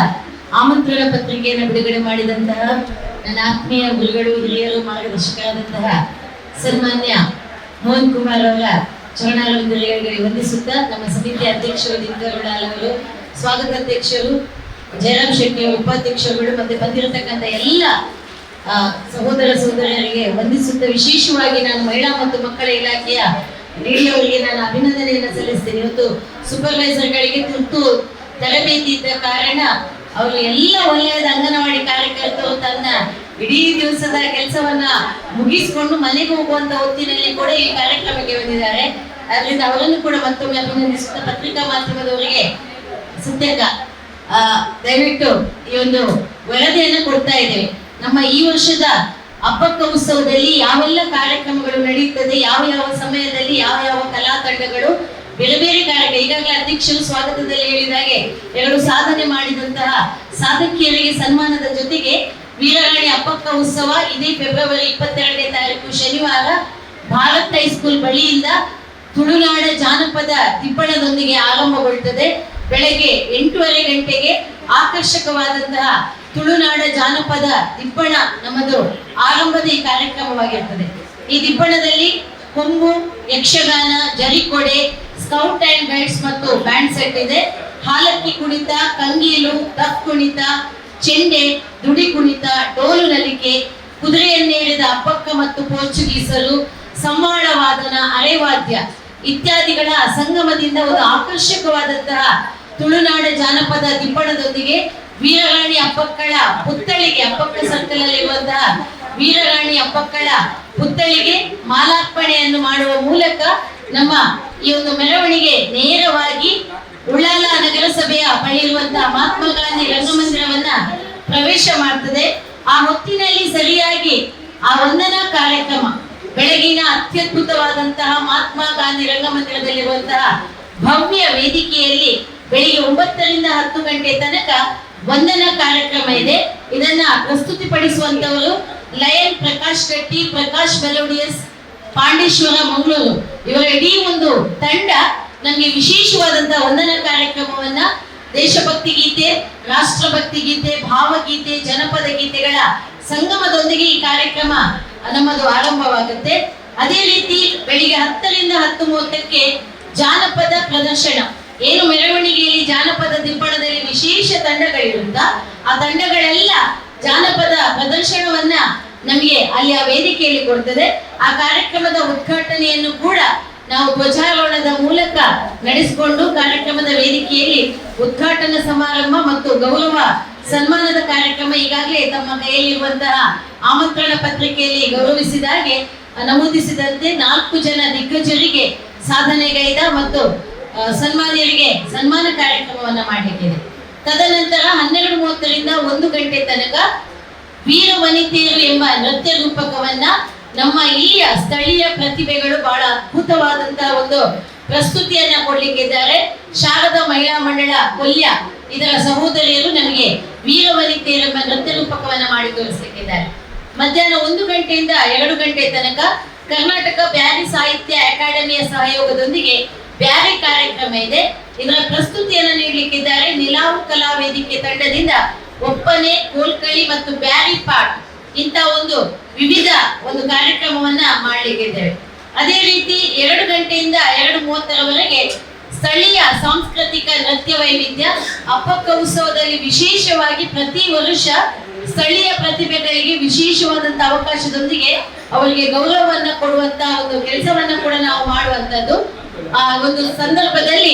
ಆಮಂತ್ರಣ ಪತ್ರಿಕೆಯನ್ನು ಬಿಡುಗಡೆ ಮಾಡಿದಂತಹ ನನ್ನ ಆತ್ಮೀಯ ಗುರುಗಳು, ಹಿರಿಯರು ಮಾರ್ಗದರ್ಶಕರಾದಂತಹ ಸನ್ಮಾನ್ಯ ಮೋಹನ್ ಕುಮಾರ್ ಅವರ ಚರಣಾಲಯಗಳಿಗೆ ವಂದಿಸುತ್ತಾ ನಮ್ಮ ಸಮಿತಿ ಅಧ್ಯಕ್ಷರು ದಿನಕರುಣಾಲ್ ಅವರು, ಸ್ವಾಗತಾಧ್ಯಕ್ಷರು, ಜಯರಾಮ್ ಶೆಟ್ಟಿ ಉಪಾಧ್ಯಕ್ಷರುಗಳು, ಮತ್ತೆ ಬಂದಿರತಕ್ಕಂಥ ಎಲ್ಲ ಆ, ಸಹೋದರ ಸಹೋದರಿಯರಿಗೆ ವಂದಿಸುತ್ತ ವಿಶೇಷವಾಗಿ ನಾನು ಮಹಿಳಾ ಮತ್ತು ಮಕ್ಕಳ ಇಲಾಖೆಯ ರೇಡಿಯೋ ಅವರಿಗೆ ನಾನು ಅಭಿನಂದನೆಯನ್ನು ಸಲ್ಲಿಸ್ತೇನೆ. ಇವತ್ತು ಸೂಪರ್ವೈಸರ್ಗಳಿಗೆ ತುರ್ತು ತರಬೇತಿ ಇದ್ದ ಕಾರಣ ಅವರು ಎಲ್ಲ ಒಳ್ಳೆಯದ ಅಂಗನವಾಡಿ ಕಾರ್ಯಕರ್ತರು ತನ್ನ ಇಡೀ ದಿವಸದ ಕೆಲಸವನ್ನ ಮುಗಿಸಿಕೊಂಡು ಮನೆಗೆ ಹೋಗುವಂತ ಹೊತ್ತಿನಲ್ಲಿ ಕೂಡ ಈ ಕಾರ್ಯಕ್ರಮಕ್ಕೆ ಬಂದಿದ್ದಾರೆ. ಅದರಿಂದ ಅವರನ್ನು ಕೂಡ ಮತ್ತೊಮ್ಮೆ ಅಭಿನಂದಿಸುತ್ತ ಪತ್ರಿಕಾ ಮಾಧ್ಯಮದವರಿಗೆ ಸತ್ಯಕ ಆ, ದಯವಿಟ್ಟು ಈ ಒಂದು ವರದಿಯನ್ನು ಕೊಡ್ತಾ ಇದ್ದೇವೆ. ನಮ್ಮ ಈ ವರ್ಷದ ಹಬ್ಬಕ್ಕ ಉತ್ಸವದಲ್ಲಿ ಯಾವೆಲ್ಲ ಕಾರ್ಯಕ್ರಮಗಳು ನಡೆಯುತ್ತದೆ ಯಾವ ಯಾವ ಸಮಯದಲ್ಲಿ ಯಾವ ಯಾವ ಕಲಾ ತಂಡಗಳು ಬೇರೆ ಬೇರೆ ಕಾರ್ಯಕ್ರಮ ಈಗಾಗಲೇ ಅಧ್ಯಕ್ಷರು ಸ್ವಾಗತದಲ್ಲಿ ಹೇಳಿದ ಹಾಗೆ ಎರಡು ಸಾಧನೆ ಮಾಡಿದಂತಹ ಸಾಧಕಿಯರಿಗೆ ಸನ್ಮಾನದ ಜೊತೆಗೆ ವೀರರಾಣಿ ಅಪ್ಪಕ್ಕ ಉತ್ಸವ ಇದೇ ಫೆಬ್ರವರಿ ಇಪ್ಪತ್ತೆರಡನೇ ತಾರೀಕು ಶನಿವಾರ ಭಾರತ್ ಹೈಸ್ಕೂಲ್ ಬಳಿಯಿಂದ ತುಳುನಾಡ ಜಾನಪದ ತಿಪ್ಪಣದೊಂದಿಗೆ ಆರಂಭಗೊಳ್ಳುತ್ತದೆ ಬೆಳಗ್ಗೆ ಎಂಟೂವರೆ ಗಂಟೆಗೆ ಆಕರ್ಷಕವಾದಂತಹ ತುಳುನಾಡ ಜಾನಪದ ದಿಬ್ಬಣ ನಮ್ಮದು ಆರಂಭದ ಈ ಕಾರ್ಯಕ್ರಮವಾಗಿರ್ತದೆ. ಈ ದಿಬ್ಬಣದಲ್ಲಿ ಕೊಂಬು, ಯಕ್ಷಗಾನ, ಜರಿಕೊಡೆ, ಸ್ಕೌಟ್ ಅಂಡ್ ಗೈಡ್ಸ್ ಮತ್ತು ಬ್ಯಾಂಡ್ ಸೆಟ್ ಇದೆ. ಹಾಲಕ್ಕಿ ಕುಣಿತ, ಕಂಗೀಲು ದಪ್ ಕುಣಿತ, ಚೆಂಡೆ, ದುಡಿ ಕುಣಿತ, ಡೋಲು ನಲಿಕೆ ಕುದುರೆಯನ್ನೇಳಿದ ಅಪ್ಪಕ್ಕ ಮತ್ತು ಪೋರ್ಚುಗೀಸರು ಸಂವಾಳ ವಾದನ ಅರೆವಾದ್ಯ ಇತ್ಯಾದಿಗಳ ಸಂಗಮದಿಂದ ಒಂದು ಆಕರ್ಷಕವಾದಂತಹ ತುಳುನಾಡ ಜಾನಪದ ದಿಬ್ಬಣದೊಂದಿಗೆ ವೀರರಾಣಿ ಅಪ್ಪಕ್ಕಳ ಪುತ್ಥಳಿಗೆ, ಅಪ್ಪಕ್ಕ ಸರ್ಕಲ್ ವೀರಗಾಣಿ ವೀರರಾಣಿ ಅಪ್ಪಕ್ಕಳ ಪುತ್ಥಳಿಗೆ ಮಾಲಾರ್ಪಣೆಯನ್ನು ಮಾಡುವ ಮೂಲಕ ನಮ್ಮ ಈ ಒಂದು ಮೆರವಣಿಗೆ ನೇರವಾಗಿ ಉಳ್ಳಾಲ ನಗರಸಭೆಯ ಬಳಿಯಿರುವಂತಹ ಮಹಾತ್ಮ ಗಾಂಧಿ ರಂಗಮಂದಿರವನ್ನ ಪ್ರವೇಶ ಮಾಡ್ತದೆ. ಆ ಹೊತ್ತಿನಲ್ಲಿ ಸರಿಯಾಗಿ ಆ ವಂದನಾ ಕಾರ್ಯಕ್ರಮ, ಬೆಳಗಿನ ಅತ್ಯದ್ಭುತವಾದಂತಹ ಮಹಾತ್ಮ ಗಾಂಧಿ ರಂಗಮಂದಿರದಲ್ಲಿರುವಂತಹ ಭವ್ಯ ವೇದಿಕೆಯಲ್ಲಿ ಬೆಳಿಗ್ಗೆ ಒಂಬತ್ತರಿಂದ ಹತ್ತು ಗಂಟೆ ತನಕ ವಂದನಾ ಕಾರ್ಯಕ್ರಮ ಇದೆ. ಇದನ್ನ ಪ್ರಸ್ತುತಿಪಡಿಸುವಂತವರು ಲಯನ್ ಪ್ರಕಾಶ್ ಶೆಟ್ಟಿ, ಪ್ರಕಾಶ್ ಮೆಲೋಡಿಯಸ್ ಪಾಂಡೇಶ್ವರ ಮಂಗಳೂರು. ಇವರ ಇಡೀ ಒಂದು ತಂಡ ನಮಗೆ ವಿಶೇಷವಾದಂತಹ ವಂದನಾ ಕಾರ್ಯಕ್ರಮವನ್ನ ದೇಶಭಕ್ತಿ ಗೀತೆ, ರಾಷ್ಟ್ರಭಕ್ತಿ ಗೀತೆ, ಭಾವಗೀತೆ, ಜನಪದ ಗೀತೆಗಳ ಸಂಗಮದೊಂದಿಗೆ ಈ ಕಾರ್ಯಕ್ರಮ ನಮ್ಮದು ಆರಂಭವಾಗುತ್ತೆ. ಅದೇ ರೀತಿ ಬೆಳಿಗ್ಗೆ ಹತ್ತರಿಂದ ಹತ್ತು ಮೂವತ್ತಕ್ಕೆ ಜಾನಪದ ಪ್ರದರ್ಶನ. ಏನು ಮೆರವಣಿಗೆಯಲ್ಲಿ ಜಾನಪದ ದಿಬ್ಬಣದಲ್ಲಿ ವಿಶೇಷ ತಂಡಗಳಿರುತ್ತ, ಆ ತಂಡಗಳೆಲ್ಲ ಜಾನಪದ ಪ್ರದರ್ಶನವನ್ನ ನಮಗೆ ಅಲ್ಲಿ ಆ ವೇದಿಕೆಯಲ್ಲಿ ಕೊಡ್ತದೆ. ಆ ಕಾರ್ಯಕ್ರಮದ ಉದ್ಘಾಟನೆಯನ್ನು ಕೂಡ ನಾವು ಧ್ವಜಾರೋಹಣದ ಮೂಲಕ ನಡೆಸಿಕೊಂಡು ಕಾರ್ಯಕ್ರಮದ ವೇದಿಕೆಯಲ್ಲಿ ಉದ್ಘಾಟನಾ ಸಮಾರಂಭ ಮತ್ತು ಗೌರವ ಸನ್ಮಾನದ ಕಾರ್ಯಕ್ರಮ ಈಗಾಗಲೇ ತಮ್ಮ ಕೈಯಲ್ಲಿರುವಂತಹ ಆಮಂತ್ರಣ ಪತ್ರಿಕೆಯಲ್ಲಿ ಗೌರವಿಸಿದಾಗೆ ನಮೂದಿಸಿದಂತೆ ನಾಲ್ಕು ಜನ ದಿಗ್ಗಜರಿಗೆ ಸಾಧನೆಗೈದ ಮತ್ತು ಸನ್ಮಾನ್ಯರಿಗೆ ಸನ್ಮಾನ ಕಾರ್ಯಕ್ರಮವನ್ನ ಮಾಡಲಿಕ್ಕಿದೆ. ತದನಂತರ ಹನ್ನೆರಡು ಮೂವತ್ತರಿಂದ ಒಂದು ಗಂಟೆ ತನಕ ವೀರ ವನಿತೆಯರು ಎಂಬ ನೃತ್ಯ ರೂಪಕವನ್ನ ನಮ್ಮ ಇಲ್ಲಿಯ ಸ್ಥಳೀಯ ಪ್ರತಿಭೆಗಳು ಬಹಳ ಅದ್ಭುತವಾದಂತಹ ಒಂದು ಪ್ರಸ್ತುತಿಯನ್ನ ಕೊಡ್ಲಿಕ್ಕಿದ್ದಾರೆ. ಶಾರದಾ ಮಹಿಳಾ ಮಂಡಳ ಕೊಲ್ಯ ಇದರ ಸಹೋದರಿಯರು ನಮಗೆ ವೀರ ವನಿತೆಯರು ಎಂಬ ನೃತ್ಯ ರೂಪಕವನ್ನ ಮಾಡಿ ತೋರಿಸಲಿಕ್ಕಿದ್ದಾರೆ. ಮಧ್ಯಾಹ್ನ ಒಂದು ಗಂಟೆಯಿಂದ ಎರಡು ಗಂಟೆ ತನಕ ಕರ್ನಾಟಕ ಬ್ಯಾರಿ ಸಾಹಿತ್ಯ ಅಕಾಡೆಮಿಯ ಸಹಯೋಗದೊಂದಿಗೆ ಬ್ಯಾರಿ ಕಾರ್ಯಕ್ರಮ ಇದೆ. ಇದರ ಪ್ರಸ್ತುತಿಯನ್ನು ನೀಡಲಿಕ್ಕಿದ್ದಾರೆ. ನಿಲಾವು ಕಲಾ ವೇದಿಕೆ ತಂಡದಿಂದ ಒಪ್ಪನೆ, ಕೋಲ್ಕಳಿ ಮತ್ತು ಬ್ಯಾರಿ ಪಾಟ್ ಇಂತ ಒಂದು ವಿವಿಧ ಒಂದು ಕಾರ್ಯಕ್ರಮವನ್ನ ಮಾಡಲಿಕ್ಕಿದ್ದೇವೆ. ಅದೇ ರೀತಿ ಎರಡು ಗಂಟೆಯಿಂದ ಎರಡು ಮೂವತ್ತರವರೆಗೆ ಸ್ಥಳೀಯ ಸಾಂಸ್ಕೃತಿಕ ನೃತ್ಯ ವೈವಿಧ್ಯ ಅಪ್ಪಕ್ಕ ಉತ್ಸವದಲ್ಲಿ ವಿಶೇಷವಾಗಿ ಪ್ರತಿ ವರ್ಷ ಸ್ಥಳೀಯ ಪ್ರತಿಭೆಗಳಿಗೆ ವಿಶೇಷವಾದಂತ ಅವಕಾಶದೊಂದಿಗೆ ಅವರಿಗೆ ಗೌರವವನ್ನ ಕೊಡುವಂತ ಒಂದು ಕೆಲಸವನ್ನ ಕೂಡ ನಾವು ಮಾಡುವಂತದ್ದು ಆ, ಒಂದು ಸಂದರ್ಭದಲ್ಲಿ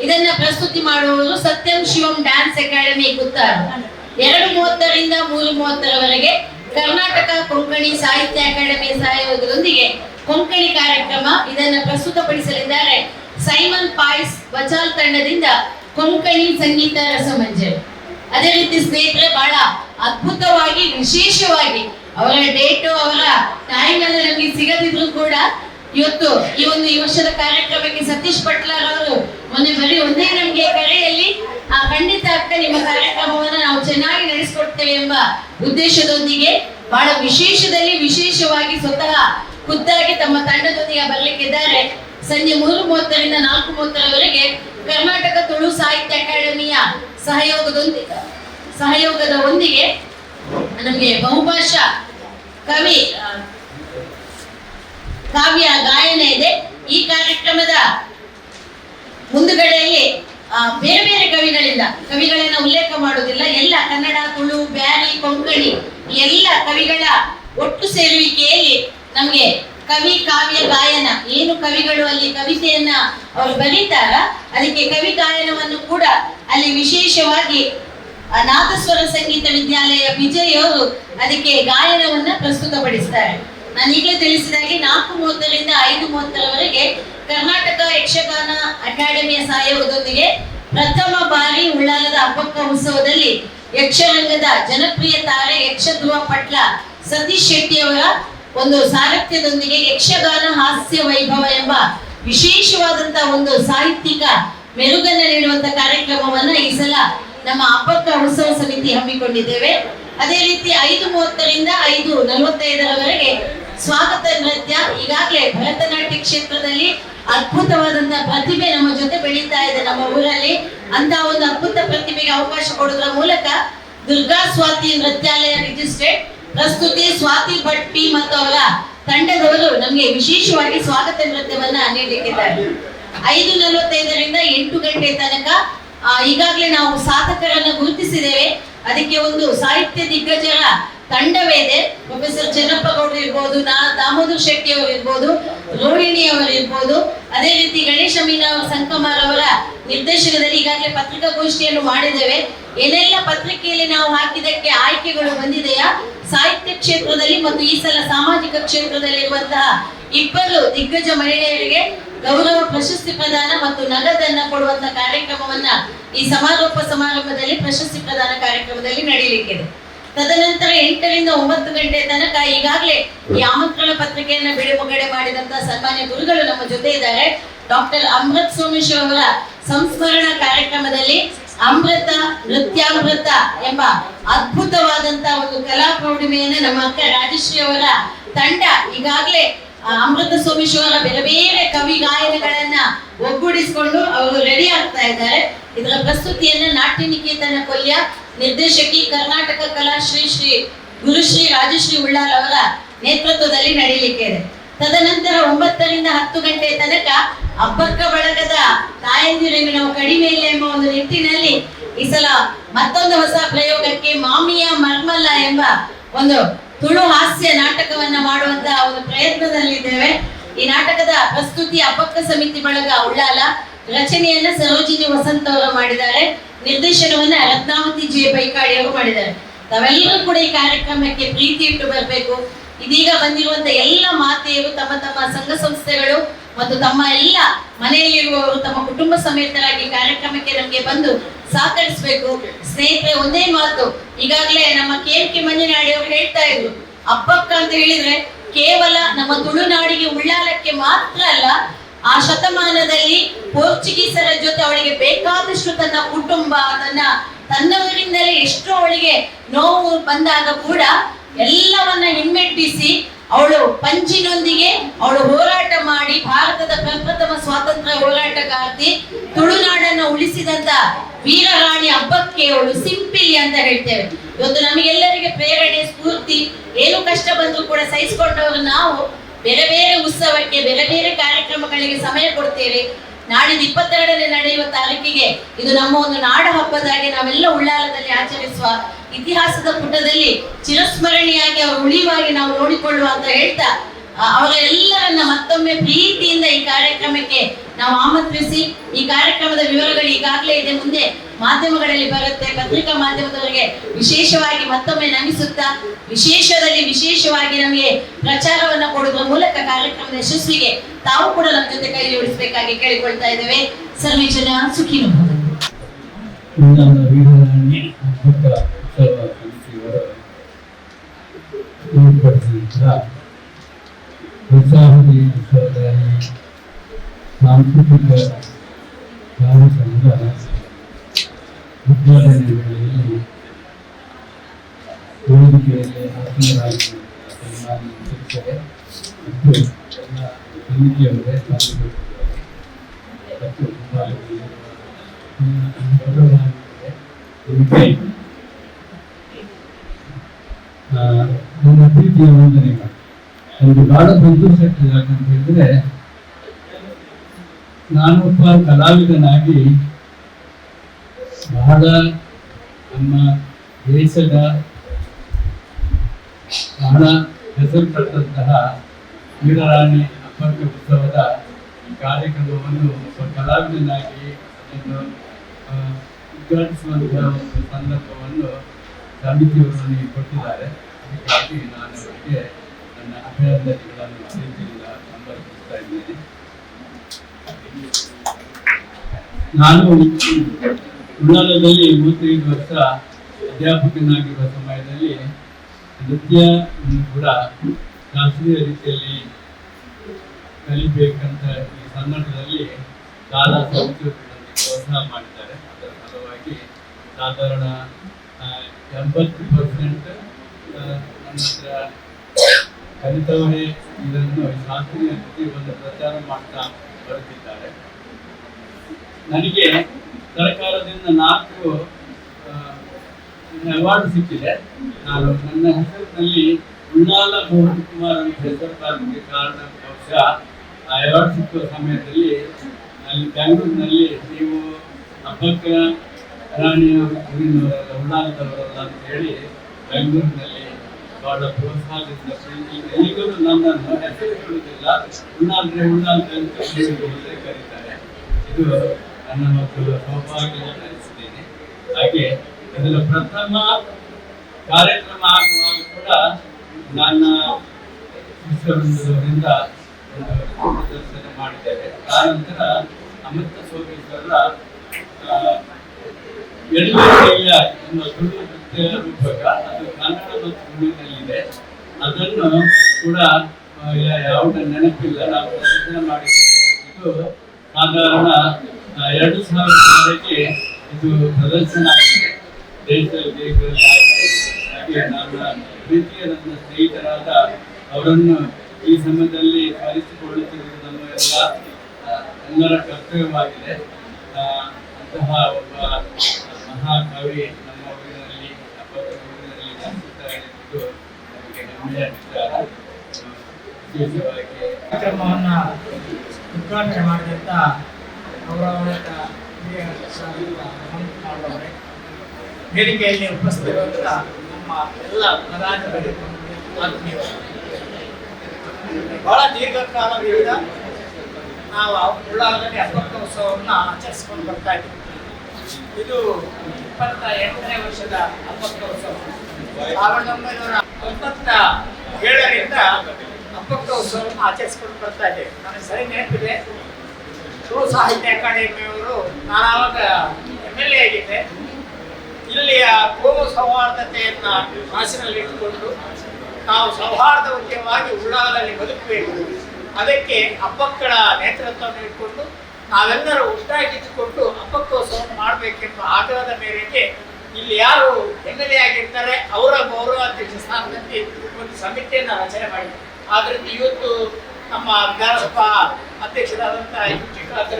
ಇದನ್ನ ಪ್ರಸ್ತುತಿ ಮಾಡುವವರು ಸತ್ಯಂ ಶಿವಂ ಡ್ಯಾನ್ಸ್ ಅಕಾಡೆಮಿ ಕುತ್ತಾರು ಎರಡು ಮೂವತ್ತರಿಂದ ಮೂರು ಮೂವತ್ತರವರೆಗೆ ಕರ್ನಾಟಕ ಕೊಂಕಣಿ ಸಾಹಿತ್ಯ ಅಕಾಡೆಮಿ ಸಹಯೋಗದೊಂದಿಗೆ ಕೊಂಕಣಿ ಕಾರ್ಯಕ್ರಮ ಇದನ್ನು ಪ್ರಸ್ತುತಪಡಿಸಲಿದ್ದಾರೆ. ಸೈಮನ್ ಪಾಯ್ಸ್ ವಚಾಲ್ ತಂಡದಿಂದ ಕೊಂಕಣಿ ಸಂಗೀತ ರಸಮಂಜರಿ. ಅದೇ ರೀತಿ ಸ್ನೇಹಿತರೆ, ಬಹಳ ಅದ್ಭುತವಾಗಿ, ವಿಶೇಷವಾಗಿ ಅವರ ಡೇಟು ಅವರ ಟೈಮ್ ಎಲ್ಲ ನಮಗೆ ಸಿಗದಿದ್ರು ಕೂಡ ಇವತ್ತು ಈ ಒಂದು ಈ ವರ್ಷದ ಕಾರ್ಯಕ್ರಮಕ್ಕೆ ಸತೀಶ್ ಪಟ್ಲಾರ್ ಅವರು ಮೊನ್ನೆ ಬರೀ ಒಂದೇ ನಮ್ಗೆ ಕರೆಯಲ್ಲಿ ಆ ಖಂಡಿತ ಅಕ್ಕ ನಿಮ್ಮ ಕಾರ್ಯಕ್ರಮವನ್ನು ನಾವು ಚೆನ್ನಾಗಿ ನಡೆಸಿಕೊಡ್ತೇವೆ ಎಂಬ ಉದ್ದೇಶದೊಂದಿಗೆ ಬಹಳ ವಿಶೇಷದಲ್ಲಿ ವಿಶೇಷವಾಗಿ ಸ್ವತಃ ಖುದ್ದಾಗಿ ತಮ್ಮ ತಂಡದೊಂದಿಗೆ ಬರಲಿಕ್ಕಿದ್ದಾರೆ. ಸಂಜೆ ಮೂರು ಮೂವತ್ತರಿಂದ ನಾಲ್ಕು ಮೂವತ್ತರವರೆಗೆ ಕರ್ನಾಟಕ ತುಳು ಸಾಹಿತ್ಯ ಅಕಾಡೆಮಿಯ ಸಹಯೋಗದೊಂದಿಗೆ ಸಹಯೋಗದ ಒಂದಿಗೆ ನಮಗೆ ಬಹುಭಾಷಾ ಕವಿ ಕಾವ್ಯ ಗಾಯನ ಇದೆ. ಈ ಕಾರ್ಯಕ್ರಮದ ಮುಂದುಗಡೆಯಲ್ಲಿ ಬೇರೆ ಬೇರೆ ಕವಿಗಳಿಂದ, ಕವಿಗಳನ್ನ ಉಲ್ಲೇಖ ಮಾಡುವುದಿಲ್ಲ. ಎಲ್ಲ ಕನ್ನಡ, ತುಳು, ಬ್ಯಾರಿ, ಕೊಂಕಣಿ, ಎಲ್ಲ ಕವಿಗಳ ಒಟ್ಟು ಸೇರುವಿಕೆಯಲ್ಲಿ ನಮಗೆ ಕವಿ, ಕಾವ್ಯ, ಗಾಯನ, ಏನು ಕವಿಗಳು ಅಲ್ಲಿ ಕವಿತೆಯನ್ನ ಅವರು ಬರೀತಾರ? ಅದಕ್ಕೆ ಕವಿ ಗಾಯನವನ್ನು ಕೂಡ ಅಲ್ಲಿ ವಿಶೇಷವಾಗಿ ನಾದಸ್ವರ ಸಂಗೀತ ವಿದ್ಯಾಲಯ, ವಿಜಯ್ ಅವರು ಅದಕ್ಕೆ ಗಾಯನವನ್ನ ಪ್ರಸ್ತುತಪಡಿಸ್ತಾರೆ. ನಾನು ಈಗಲೇ ತಿಳಿಸಿದಾಗೆ ನಾಲ್ಕು ಮೂವತ್ತರಿಂದ ಐದು ಮೂವತ್ತರವರೆಗೆ ಕರ್ನಾಟಕ ಯಕ್ಷಗಾನ ಅಕಾಡೆಮಿಯ ಸಹಯೋಗದೊಂದಿಗೆ ಪ್ರಥಮ ಬಾರಿ ಉಳ್ಳಾಲದ ಹಬ್ಬಕ್ಕ ಉತ್ಸವದಲ್ಲಿ ಯಕ್ಷರಂಗದ ಜನಪ್ರಿಯ ತಾರೆ ಯಕ್ಷಧ್ರುವ ಪಟ್ಲ ಸತೀಶ್ ಶೆಟ್ಟಿಯವರ ಒಂದು ಸಾರಥ್ಯದೊಂದಿಗೆ ಯಕ್ಷಗಾನ ಹಾಸ್ಯ ವೈಭವ ಎಂಬ ವಿಶೇಷವಾದಂತಹ ಒಂದು ಸಾಹಿತ್ಯಿಕ ಮೆರುಗನ್ನ ನೀಡುವಂತ ಕಾರ್ಯಕ್ರಮವನ್ನ ಈ ಸಲ ನಮ್ಮ ಅಪ್ಪಕ್ಕ ಉತ್ಸವ ಸಮಿತಿ ಹಮ್ಮಿಕೊಂಡಿದ್ದೇವೆ. ಅದೇ ರೀತಿ ಐದು ಮೂವತ್ತರಿಂದ ಐದು ನಲವತ್ತೈದರವರೆಗೆ ಸ್ವಾಗತ ನೃತ್ಯ ಈಗಾಗಲೇ ಭರತನಾಟ್ಯ ಕ್ಷೇತ್ರದಲ್ಲಿ ಅದ್ಭುತವಾದಂತಹ ಪ್ರತಿಭೆ ನಮ್ಮ ಜೊತೆ ಬೆಳೀತಾ ಇದೆ ನಮ್ಮ ಊರಲ್ಲಿ. ಅಂತ ಒಂದು ಅದ್ಭುತ ಪ್ರತಿಭೆಗೆ ಅವಕಾಶ ಕೊಡೋದ್ರ ಮೂಲಕ ದುರ್ಗಾ ಸ್ವಾತಿ ನೃತ್ಯಾಲಯ ರಿಜಿಸ್ಟ್ರೇಟ್ ಪ್ರಸ್ತುತಿ ಸ್ವಾತಿ ಭಟ್ ಪಿ ಮತ್ತು ಅವರ ತಂಡದವರು ನಮಗೆ ವಿಶೇಷವಾಗಿ ಸ್ವಾಗತ ನೃತ್ಯವನ್ನ ನೀಡಲಿಕ್ಕಿದ್ದಾರೆ. ಐದು ನಲವತ್ತೈದರಿಂದ ಎಂಟು ಗಂಟೆ ತನಕ ಈಗಾಗಲೇ ನಾವು ಸಾಧಕರನ್ನ ಗುರುತಿಸಿದ್ದೇವೆ. ಅದಕ್ಕೆ ಒಂದು ಸಾಹಿತ್ಯ ದಿಗ್ಗಜರ ತಂಡವೇ ಇದೆ ಪ್ರೊಫೆಸರ್ ಚನ್ನಪ್ಪ ಗೌಡರು ಇರ್ಬೋದು ನಾ ದಾಮೋದರ್ ಶೆಟ್ಟಿ ಅವರು ಇರ್ಬೋದು, ರೋಹಿಣಿ ಅವರು ಇರ್ಬೋದು. ಅದೇ ರೀತಿ ಗಣೇಶ ಮೀನಾ ಸಂಕಮಾರ್ ಅವರ ನಿರ್ದೇಶನದಲ್ಲಿ ಈಗಾಗಲೇ ಪತ್ರಿಕಾಗೋಷ್ಠಿಯನ್ನು ಮಾಡಿದ್ದೇವೆ. ಏನೆಲ್ಲ ಪತ್ರಿಕೆಯಲ್ಲಿ ನಾವು ಹಾಕಿದ್ದಕ್ಕೆ ಆಯ್ಕೆಗಳು ಬಂದಿದೆಯಾ? ಸಾಹಿತ್ಯ ಕ್ಷೇತ್ರದಲ್ಲಿ ಮತ್ತು ಈ ಸಲ ಸಾಮಾಜಿಕ ಕ್ಷೇತ್ರದಲ್ಲಿ ಇರುವಂತಹ ಇಬ್ಬರು ದಿಗ್ಗಜ ಮಹಿಳೆಯರಿಗೆ ಗೌರವ ಪ್ರಶಸ್ತಿ ಪ್ರದಾನ ಮತ್ತು ನಗದನ್ನ ಕೊಡುವಂತಹ ಕಾರ್ಯಕ್ರಮವನ್ನ ಈ ಸಮಾರೋಪ ಸಮಾರಂಭದಲ್ಲಿ ಪ್ರಶಸ್ತಿ ಪ್ರದಾನ ಕಾರ್ಯಕ್ರಮದಲ್ಲಿ ನಡೆಯಲಿಕ್ಕಿದೆ. ತದನಂತರ ಎಂಟರಿಂದ ಒಂಬತ್ತು ಗಂಟೆ ತನಕ ಈಗಾಗಲೇ ಈ ಆಮಂತ್ರಣ ಪತ್ರಿಕೆಯನ್ನು ಬಿಡುಗಡೆ ಮಾಡಿದಂತ ಸನ್ಮಾನ್ಯ ಗುರುಗಳು ನಮ್ಮ ಜೊತೆ ಇದ್ದಾರೆ. ಡಾಕ್ಟರ್ ಅಮೃತ್ ಸೋಮೇಶ್ವರ ಅವರ ಸಂಸ್ಮರಣ ಕಾರ್ಯಕ್ರಮದಲ್ಲಿ ಅಮೃತ, ನೃತ್ಯಾಮೃತ ಎಂಬ ಅದ್ಭುತವಾದಂತ ಒಂದು ಕಲಾ ಪ್ರೌಢಿಮೆಯನ್ನ ನಮ್ಮ ಅಕ್ಕ ರಾಜಶ್ರೀ ಅವರ ತಂಡ ಈಗಾಗಲೇ ಅಮೃತ ಸೋಮೇಶ್ವರ ಬೇರೆ ಬೇರೆ ಕವಿ ಗಾಯನಗಳನ್ನ ಒಗ್ಗೂಡಿಸಿಕೊಂಡು ಅವರು ರೆಡಿ ಆಗ್ತಾ ಇದ್ದಾರೆ. ಇದರ ಪ್ರಸ್ತುತಿಯನ್ನ ನಾಟ್ಯ ನಿಕೇತನ ಕೊಲ್ಯ ನಿರ್ದೇಶಕಿ ಕರ್ನಾಟಕ ಕಲಾ ಶ್ರೀ ಶ್ರೀ ಗುರುಶ್ರೀ ರಾಜಶ್ರೀ ಉಳ್ಳಾಲ್ ಅವರ ನೇತೃತ್ವದಲ್ಲಿ ನಡೆಯಲಿಕ್ಕೆ ಇದೆ. ತದನಂತರ ಒಂಬತ್ತರಿಂದ ಹತ್ತು ಗಂಟೆ ತನಕ ಅಬ್ಬಕ್ಕ ಬಳಗದ ತಾಯಂದಿರಿಗೆ ನಾವು ಕಡಿಮೆ ಇಲ್ಲ ಎಂಬ ಒಂದು ನಿಟ್ಟಿನಲ್ಲಿ ಈ ಸಲ ಮತ್ತೊಂದು ಹೊಸ ಪ್ರಯೋಗಕ್ಕೆ ಮಾಮಿಯ ಮರ್ಮಲ್ಲ ಎಂಬ ಒಂದು ತುಳು ಹಾಸ್ಯ ನಾಟಕವನ್ನ ಮಾಡುವಂತಹ ಒಂದು ಪ್ರಯತ್ನದಲ್ಲಿದ್ದೇವೆ. ಈ ನಾಟಕದ ಪ್ರಸ್ತುತಿ ಅಬ್ಬಕ್ಕ ಸಮಿತಿ ಬಳಗ ಉಳ್ಳಾಲ ರಚನೆಯನ್ನ ಸರೋಜಿನಿ ವಸಂತ ಅವರು ಮಾಡಿದ್ದಾರೆ. ನಿರ್ದೇಶನವನ್ನ ರತ್ನಾವತಿ ಜಿ ಬೈಕಾಡಿ ಅವರು ಮಾಡಿದ್ದಾರೆ. ತಾವೆಲ್ಲರೂ ಕೂಡ ಈ ಕಾರ್ಯಕ್ರಮಕ್ಕೆ ಪ್ರೀತಿ ಇಟ್ಟು ಬರಬೇಕು. ಇದೀಗ ಬಂದಿರುವಂತ ಎಲ್ಲ ಮಾತೆಯರು, ತಮ್ಮ ತಮ್ಮ ಸಂಘ ಸಂಸ್ಥೆಗಳು ಮತ್ತು ತಮ್ಮ ಎಲ್ಲ ಮನೆಯಲ್ಲಿರುವವರು ತಮ್ಮ ಕುಟುಂಬ ಸಮೇತರಾಗಿ ಕಾರ್ಯಕ್ರಮಕ್ಕೆ ನಮಗೆ ಬಂದು ಸಹಕರಿಸಬೇಕು. ಸ್ನೇಹಿತರೆ, ಒಂದೇ ಮಾತು. ಈಗಾಗಲೇ ನಮ್ಮ ಕೆ ಎಂ ಕೆ ಮಂಜನಾಡಿ ಅವರು ಹೇಳ್ತಾ ಇದ್ರು. ಅಪ್ಪಕ್ಕ ಅಂತ ಹೇಳಿದ್ರೆ ಕೇವಲ ನಮ್ಮ ತುಳುನಾಡಿಗೆ ಉಳ್ಳಾಲಕ್ಕೆ ಮಾತ್ರ ಅಲ್ಲ ಆ ಶತಮಾನದಲ್ಲಿ ಪೋರ್ಚುಗೀಸರ ಜೊತೆ ಅವಳಿಗೆ ಬೇಕಾದಷ್ಟು ತನ್ನ ಕುಟುಂಬ, ತನ್ನ, ತನ್ನವರಿಂದಲೇ ಎಷ್ಟು ಅವಳಿಗೆ ನೋವು ಬಂದಾಗ ಕೂಡ ಎಲ್ಲವನ್ನ ಹಿಮ್ಮೆಟ್ಟಿಸಿ ಅವಳು ಪಂಚಿನೊಂದಿಗೆ ಅವಳು ಹೋರಾಟ ಮಾಡಿ ಭಾರತದ ಪ್ರಪ್ರಥಮ ಸ್ವಾತಂತ್ರ್ಯ ಹೋರಾಟಗಾರ್ತಿ, ತುಳುನಾಡನ್ನು ಉಳಿಸಿದಂತ ವೀರರಾಣಿ ಹಬ್ಬಕ್ಕೆ ಅವಳು ಸಿಂಪಿಲಿ ಅಂತ ಹೇಳ್ತೇವೆ. ಇವತ್ತು ನಮಗೆಲ್ಲರಿಗೆ ಪ್ರೇರಣೆ, ಸ್ಫೂರ್ತಿ, ಏನು ಕಷ್ಟ ಬಂದ್ರು ಕೂಡ ಸಹಿಸಿಕೊಂಡವರು ನಾವು. ಬೇರೆ ಬೇರೆ ಉತ್ಸವಕ್ಕೆ, ಬೇರೆ ಬೇರೆ ಕಾರ್ಯಕ್ರಮಗಳಿಗೆ ಸಮಯ ಕೊಡ್ತೇವೆ. ನಾಡಿನ ಇಪ್ಪತ್ತೆರಡನೇ ನಡೆಯುವ ತಾಲೂಕಿಗೆ ಇದು ನಮ್ಮ ಒಂದು ನಾಡ ಹಬ್ಬದಾಗಿ ನಾವೆಲ್ಲ ಉಳ್ಳಾಲದಲ್ಲಿ ಆಚರಿಸುವ ಇತಿಹಾಸದ ಪುಟದಲ್ಲಿ ಚಿರಸ್ಮರಣೀಯಾಗಿ ಅವರು ಉಳಿವಾಗಿ ನಾವು ನೋಡಿಕೊಳ್ಳುವ ಅಂತ ಹೇಳ್ತಾ ಆ, ಅವರ ಮತ್ತೊಮ್ಮೆ ಪ್ರೀತಿಯಿಂದ ಈ ಕಾರ್ಯಕ್ರಮಕ್ಕೆ ನಾವು ಆಮಂತ್ರಿಸಿ ಈ ಕಾರ್ಯಕ್ರಮದ ವಿವರಗಳು ಈಗಾಗಲೇ ಇದೆ. ಮುಂದೆ ಮಾಧ್ಯಮಗಳಲ್ಲಿ ಬರುತ್ತೆ. ಪತ್ರಿಕಾ ಮಾಧ್ಯಮದವರಿಗೆ ವಿಶೇಷವಾಗಿ ಮತ್ತೊಮ್ಮೆ ನಮಿಸುತ್ತಾ ವಿಶೇಷದಲ್ಲಿ ವಿಶೇಷವಾಗಿ ನಮಗೆ ಪ್ರಚಾರವನ್ನ ಕೊಡುವ ಮೂಲಕ ಕಾರ್ಯಕ್ರಮದ ಯಶಸ್ವಿಗೆ ತಾವು ಕೂಡ ನಮ್ಮ ಜೊತೆ ಕೈ ಜೋಡಿಸಬೇಕಾಗಿ ಕೇಳಿಕೊಳ್ತಾ ಇದ್ದೇವೆ. ಸರ್ವೇ ಜನ ಸುಖಿನೋ ಭವಂತು. ನಮ್ಮ ವೀರರಾಣಿ ಹಬ್ಬಕ್ಕ ಉತ್ಸವ ಸಮಿತಿಯವರು ಏರ್ಪಡಿಸಿದ ಉತ್ಸಾಹದಿ ಉತ್ಸವದ ಈ ಸಾಂಸ್ಕೃತಿಕ ಕಾರ್ಯಕ್ರಮದ ಉದ್ಘಾಟನೆ ವೇಳೆಯಲ್ಲಿ ವೇದಿಕೆಯಲ್ಲಿ ಆಸೀನರಾಗಿ ಸನ್ಮಾನ್ಯ ಶಿಕ್ಷಕರೇ ಮತ್ತು ಎಲ್ಲ ಸಮಿತಿಯವರೇ ಪಾಲ್ಗೊಂಡಿದ್ದಾರೆ ಮತ್ತು ಪಾಲ್ಗೊಂಡಿರುವ ನನ್ನ ಪ್ರೀತಿಯ ವಂದನೆಗಳು ನನಗೆ ಗಾಢ ಬಂದು ಸೆಟ್ ಯಾಕಂತ ಹೇಳಿದ್ರೆ ನಾನೊಬ್ಬ ಕಲಾವಿದನಾಗಿ ಬಹಳ ನಮ್ಮ ದೇಶದ ಬಹಳ ಹೆಸರು ಪಟ್ಟಂತಹ ವೀರರಾಣಿ ಅಪ್ಪಕ್ಕ ಉತ್ಸವದ ಕಾರ್ಯಕ್ರಮವನ್ನು ಒಬ್ಬ ಕಲಾವಿದನಾಗಿ ಅದನ್ನು ಉದ್ಘಾಟಿಸುವಂತಹ ಒಂದು ಸಂದರ್ಭವನ್ನು ಸಮಿತಿಯವರು ಕೊಟ್ಟಿದ್ದಾರೆ. ಅದಕ್ಕಾಗಿ ನಾನು ಅವರಿಗೆ ನನ್ನ ಅಭಿನಂದನೆಗಳನ್ನು ಪ್ರೀತಿಯಿಂದ ಸಂಪರ್ಕಿಸ್ತಾ ಇದ್ದೇನೆ. ನಾನು ಉಳ್ಳಾಲದಲ್ಲಿ ಮೂವತ್ತೈದು ವರ್ಷ ಅಧ್ಯಾಪಕನಾಗಿರುವ ಸಮಯದಲ್ಲಿ ನೃತ್ಯ ಕೂಡ ಶಾಸ್ತ್ರೀಯ ರೀತಿಯಲ್ಲಿ ಕಲಿಬೇಕಂತ ಈ ಸಂದರ್ಭದಲ್ಲಿ ಶಾಲಾ ಸಂಸ್ಥೆಗಳು ನನಗೆ ಪ್ರೋತ್ಸಾಹ ಮಾಡಿದ್ದಾರೆ. ಅದರ ಫಲವಾಗಿ ಸಾಧಾರಣ ಎಂಬತ್ತು ಪರ್ಸೆಂಟ್ ನನ್ನ ಹತ್ರ ಕಲಿತವರೇ ಇದನ್ನು ಶಾಸ್ತ್ರೀಯ ಒಂದು ಪ್ರಚಾರ ಮಾಡ್ತಾ ಬರುತ್ತಿದ್ದಾರೆ. ನನಗೆ ಸರ್ಕಾರದಿಂದ ನಾಲ್ಕು ಅವಾರ್ಡ್ ಸಿಕ್ಕಿದೆ. ನಾನು ನನ್ನ ಹೆಸರಿನಲ್ಲಿ ಉಳ್ಳಾಲ ಕುಮಾರ್ ಅಂತ ಹೆಸರು ಕಾರಣ ಬಹುಶಃ ಆ ಅವಾರ್ಡ್ ಸಿಕ್ಕುವ ಸಮಯದಲ್ಲಿ ಅಲ್ಲಿ ಬೆಂಗಳೂರಿನಲ್ಲಿ ನೀವು ಹಬ್ಬಕ್ಕ ರಾಣಿಯವರು ಉಳ್ಳಾಲದವರಲ್ಲ ಅಂತ ಹೇಳಿ ಬೆಂಗಳೂರಿನಲ್ಲಿ ಬಹಳ ಪ್ರೋತ್ಸಾಹದಿಂದ ಪ್ರೀತಿಯಿಂದ ಈಗಲೂ ನಮ್ಮ ಹೆಸರಿಸುವುದಿಲ್ಲ ಉಳ್ಳಾಲ್ರೆ ಉಳ್ಳಾಲ್ರೆ ಅಂತ ಹೇಳಿ ಕರೀತಾರೆ ಇದು ನನ್ನ ಮಕ್ಕಳ ಸೌಭಾಗ್ಯ ಅನಿಸ್ತೇನೆ ಹಾಗೆ ಅದರ ಪ್ರಥಮ ಕಾರ್ಯಕ್ರಮ ಆಗುವಾಗ ಕೂಡ ನನ್ನ ಶಿಷ್ಯವೃಂದದವರಿಂದ ಪ್ರದರ್ಶನ ಮಾಡಿದ್ದಾರೆ ಆನಂತರ ಅಮೃತ ಸೋಮೇಶ್ವರ ಎಳ್ಳು ಎನ್ನುವ ತುಳು ನೃತ್ಯ ರೂಪಕ ಕನ್ನಡ ಮತ್ತು ಅದನ್ನು ಕೂಡ ಯಾವುದೇ ನೆನಪಿಲ್ಲ. ನಾವು ಪ್ರಯತ್ನ ಮಾಡಿ ಇದು ಸಾಧಾರಣ ಎರಡು ಸಾವಿರಕ್ಕೆ ಇದು ಪ್ರದರ್ಶನ ಆಗಿದೆ. ದೇಶದಲ್ಲಿ ಹಾಗೆ ನನ್ನ ಪ್ರೀತಿಯ ನನ್ನ ಸ್ನೇಹಿತರಾದ ಅವರನ್ನು ಈ ಸಮಯದಲ್ಲಿ ಸ್ಮರಿಸಿಕೊಳ್ಳುತ್ತಿರುವುದು ನಮ್ಮ ಎಲ್ಲ ಎಲ್ಲರ ಕರ್ತವ್ಯವಾಗಿದೆ. ಅಂತಹ ಒಬ್ಬ ಮಹಾಕವಿ ಕಾರ್ಯಕ್ರಮವನ್ನು ಉದ್ಘಾಟನೆ ಮಾಡಿದಂತ ಗೌರವಾನ್ವಿತ ಹಿರಿಯ ಅನಂತಕುಮಾರ್ ವೇದಿಕೆಯಲ್ಲಿ ಉಪಸ್ಥಿತಿರುವಂಥ ನಮ್ಮ ಎಲ್ಲ ಪದಾಧಿಕಾರಿಗಳು ಬಹಳ ದೀರ್ಘಕಾಲದಿಂದ ನಾವು ಉಳ್ಳಾಲದಲ್ಲಿ ಹಬ್ಬಕ್ಕೋತ್ಸವವನ್ನು ಆಚರಿಸಿಕೊಂಡು ಬರ್ತಾ ಇದ್ದೀವಿ. ಇದು ಇಪ್ಪತ್ತ ಎಂಟನೇ ವರ್ಷದ ಹಬ್ಬಕ್ಕೋತ್ಸವ ಸಾವಿರದ ಒಂಬೈನೂರ ತೊಂಬತ್ತ ಏಳರಿಂದ ಹಬ್ಬಕ್ಕೋತ್ಸವವನ್ನು ಆಚರಿಸಿಕೊಂಡು ಬರ್ತಾ ಇದೆ ನನಗೆ ಸರಿ ನೆನಪಿದೆ ತುಳು ಸಾಹಿತ್ಯ ಅಕಾಡೆಮಿಯವರು ನಾನು ಆವಾಗ ಎಂ ಎಲ್ ಎ ಆಗಿದ್ದೆ ಇಲ್ಲಿಯ ಕೋಮು ಸೌಹಾರ್ದತೆಯನ್ನು ಮನಸ್ಸಿನಲ್ಲಿ ಇಟ್ಟುಕೊಂಡು ನಾವು ಉದ್ಯಮವಾಗಿ ಉಳ್ಳಾಲಲ್ಲಿ ಬದುಕಬೇಕು ಅದಕ್ಕೆ ಹಬ್ಬಕ್ಕಳ ನೇತೃತ್ವವನ್ನು ಇಟ್ಕೊಂಡು ನಾವೆಲ್ಲರೂ ಒಟ್ಟಾಗಿದ್ದುಕೊಂಡು ಹಬ್ಬಕ್ಕೋತ್ಸವ ಮಾಡಬೇಕೆಂಬ ಆಗ್ರಹದ ಮೇರೆಗೆ ಇಲ್ಲಿ ಯಾರು ಎಂ ಎಲ್ ಎ ಆಗಿರ್ತಾರೆ, ಅವರ ಗೌರವಾಧ್ಯಕ್ಷ ಸ್ಥಾನದಲ್ಲಿ ಒಂದು ಸಮಿತಿಯನ್ನು ರಚನೆ ಮಾಡಿ ಆದ್ರಿಂದ ಇವತ್ತು ನಮ್ಮ ವಿಧಾನಸಭಾ ಅಧ್ಯಕ್ಷರಾದಂತಹ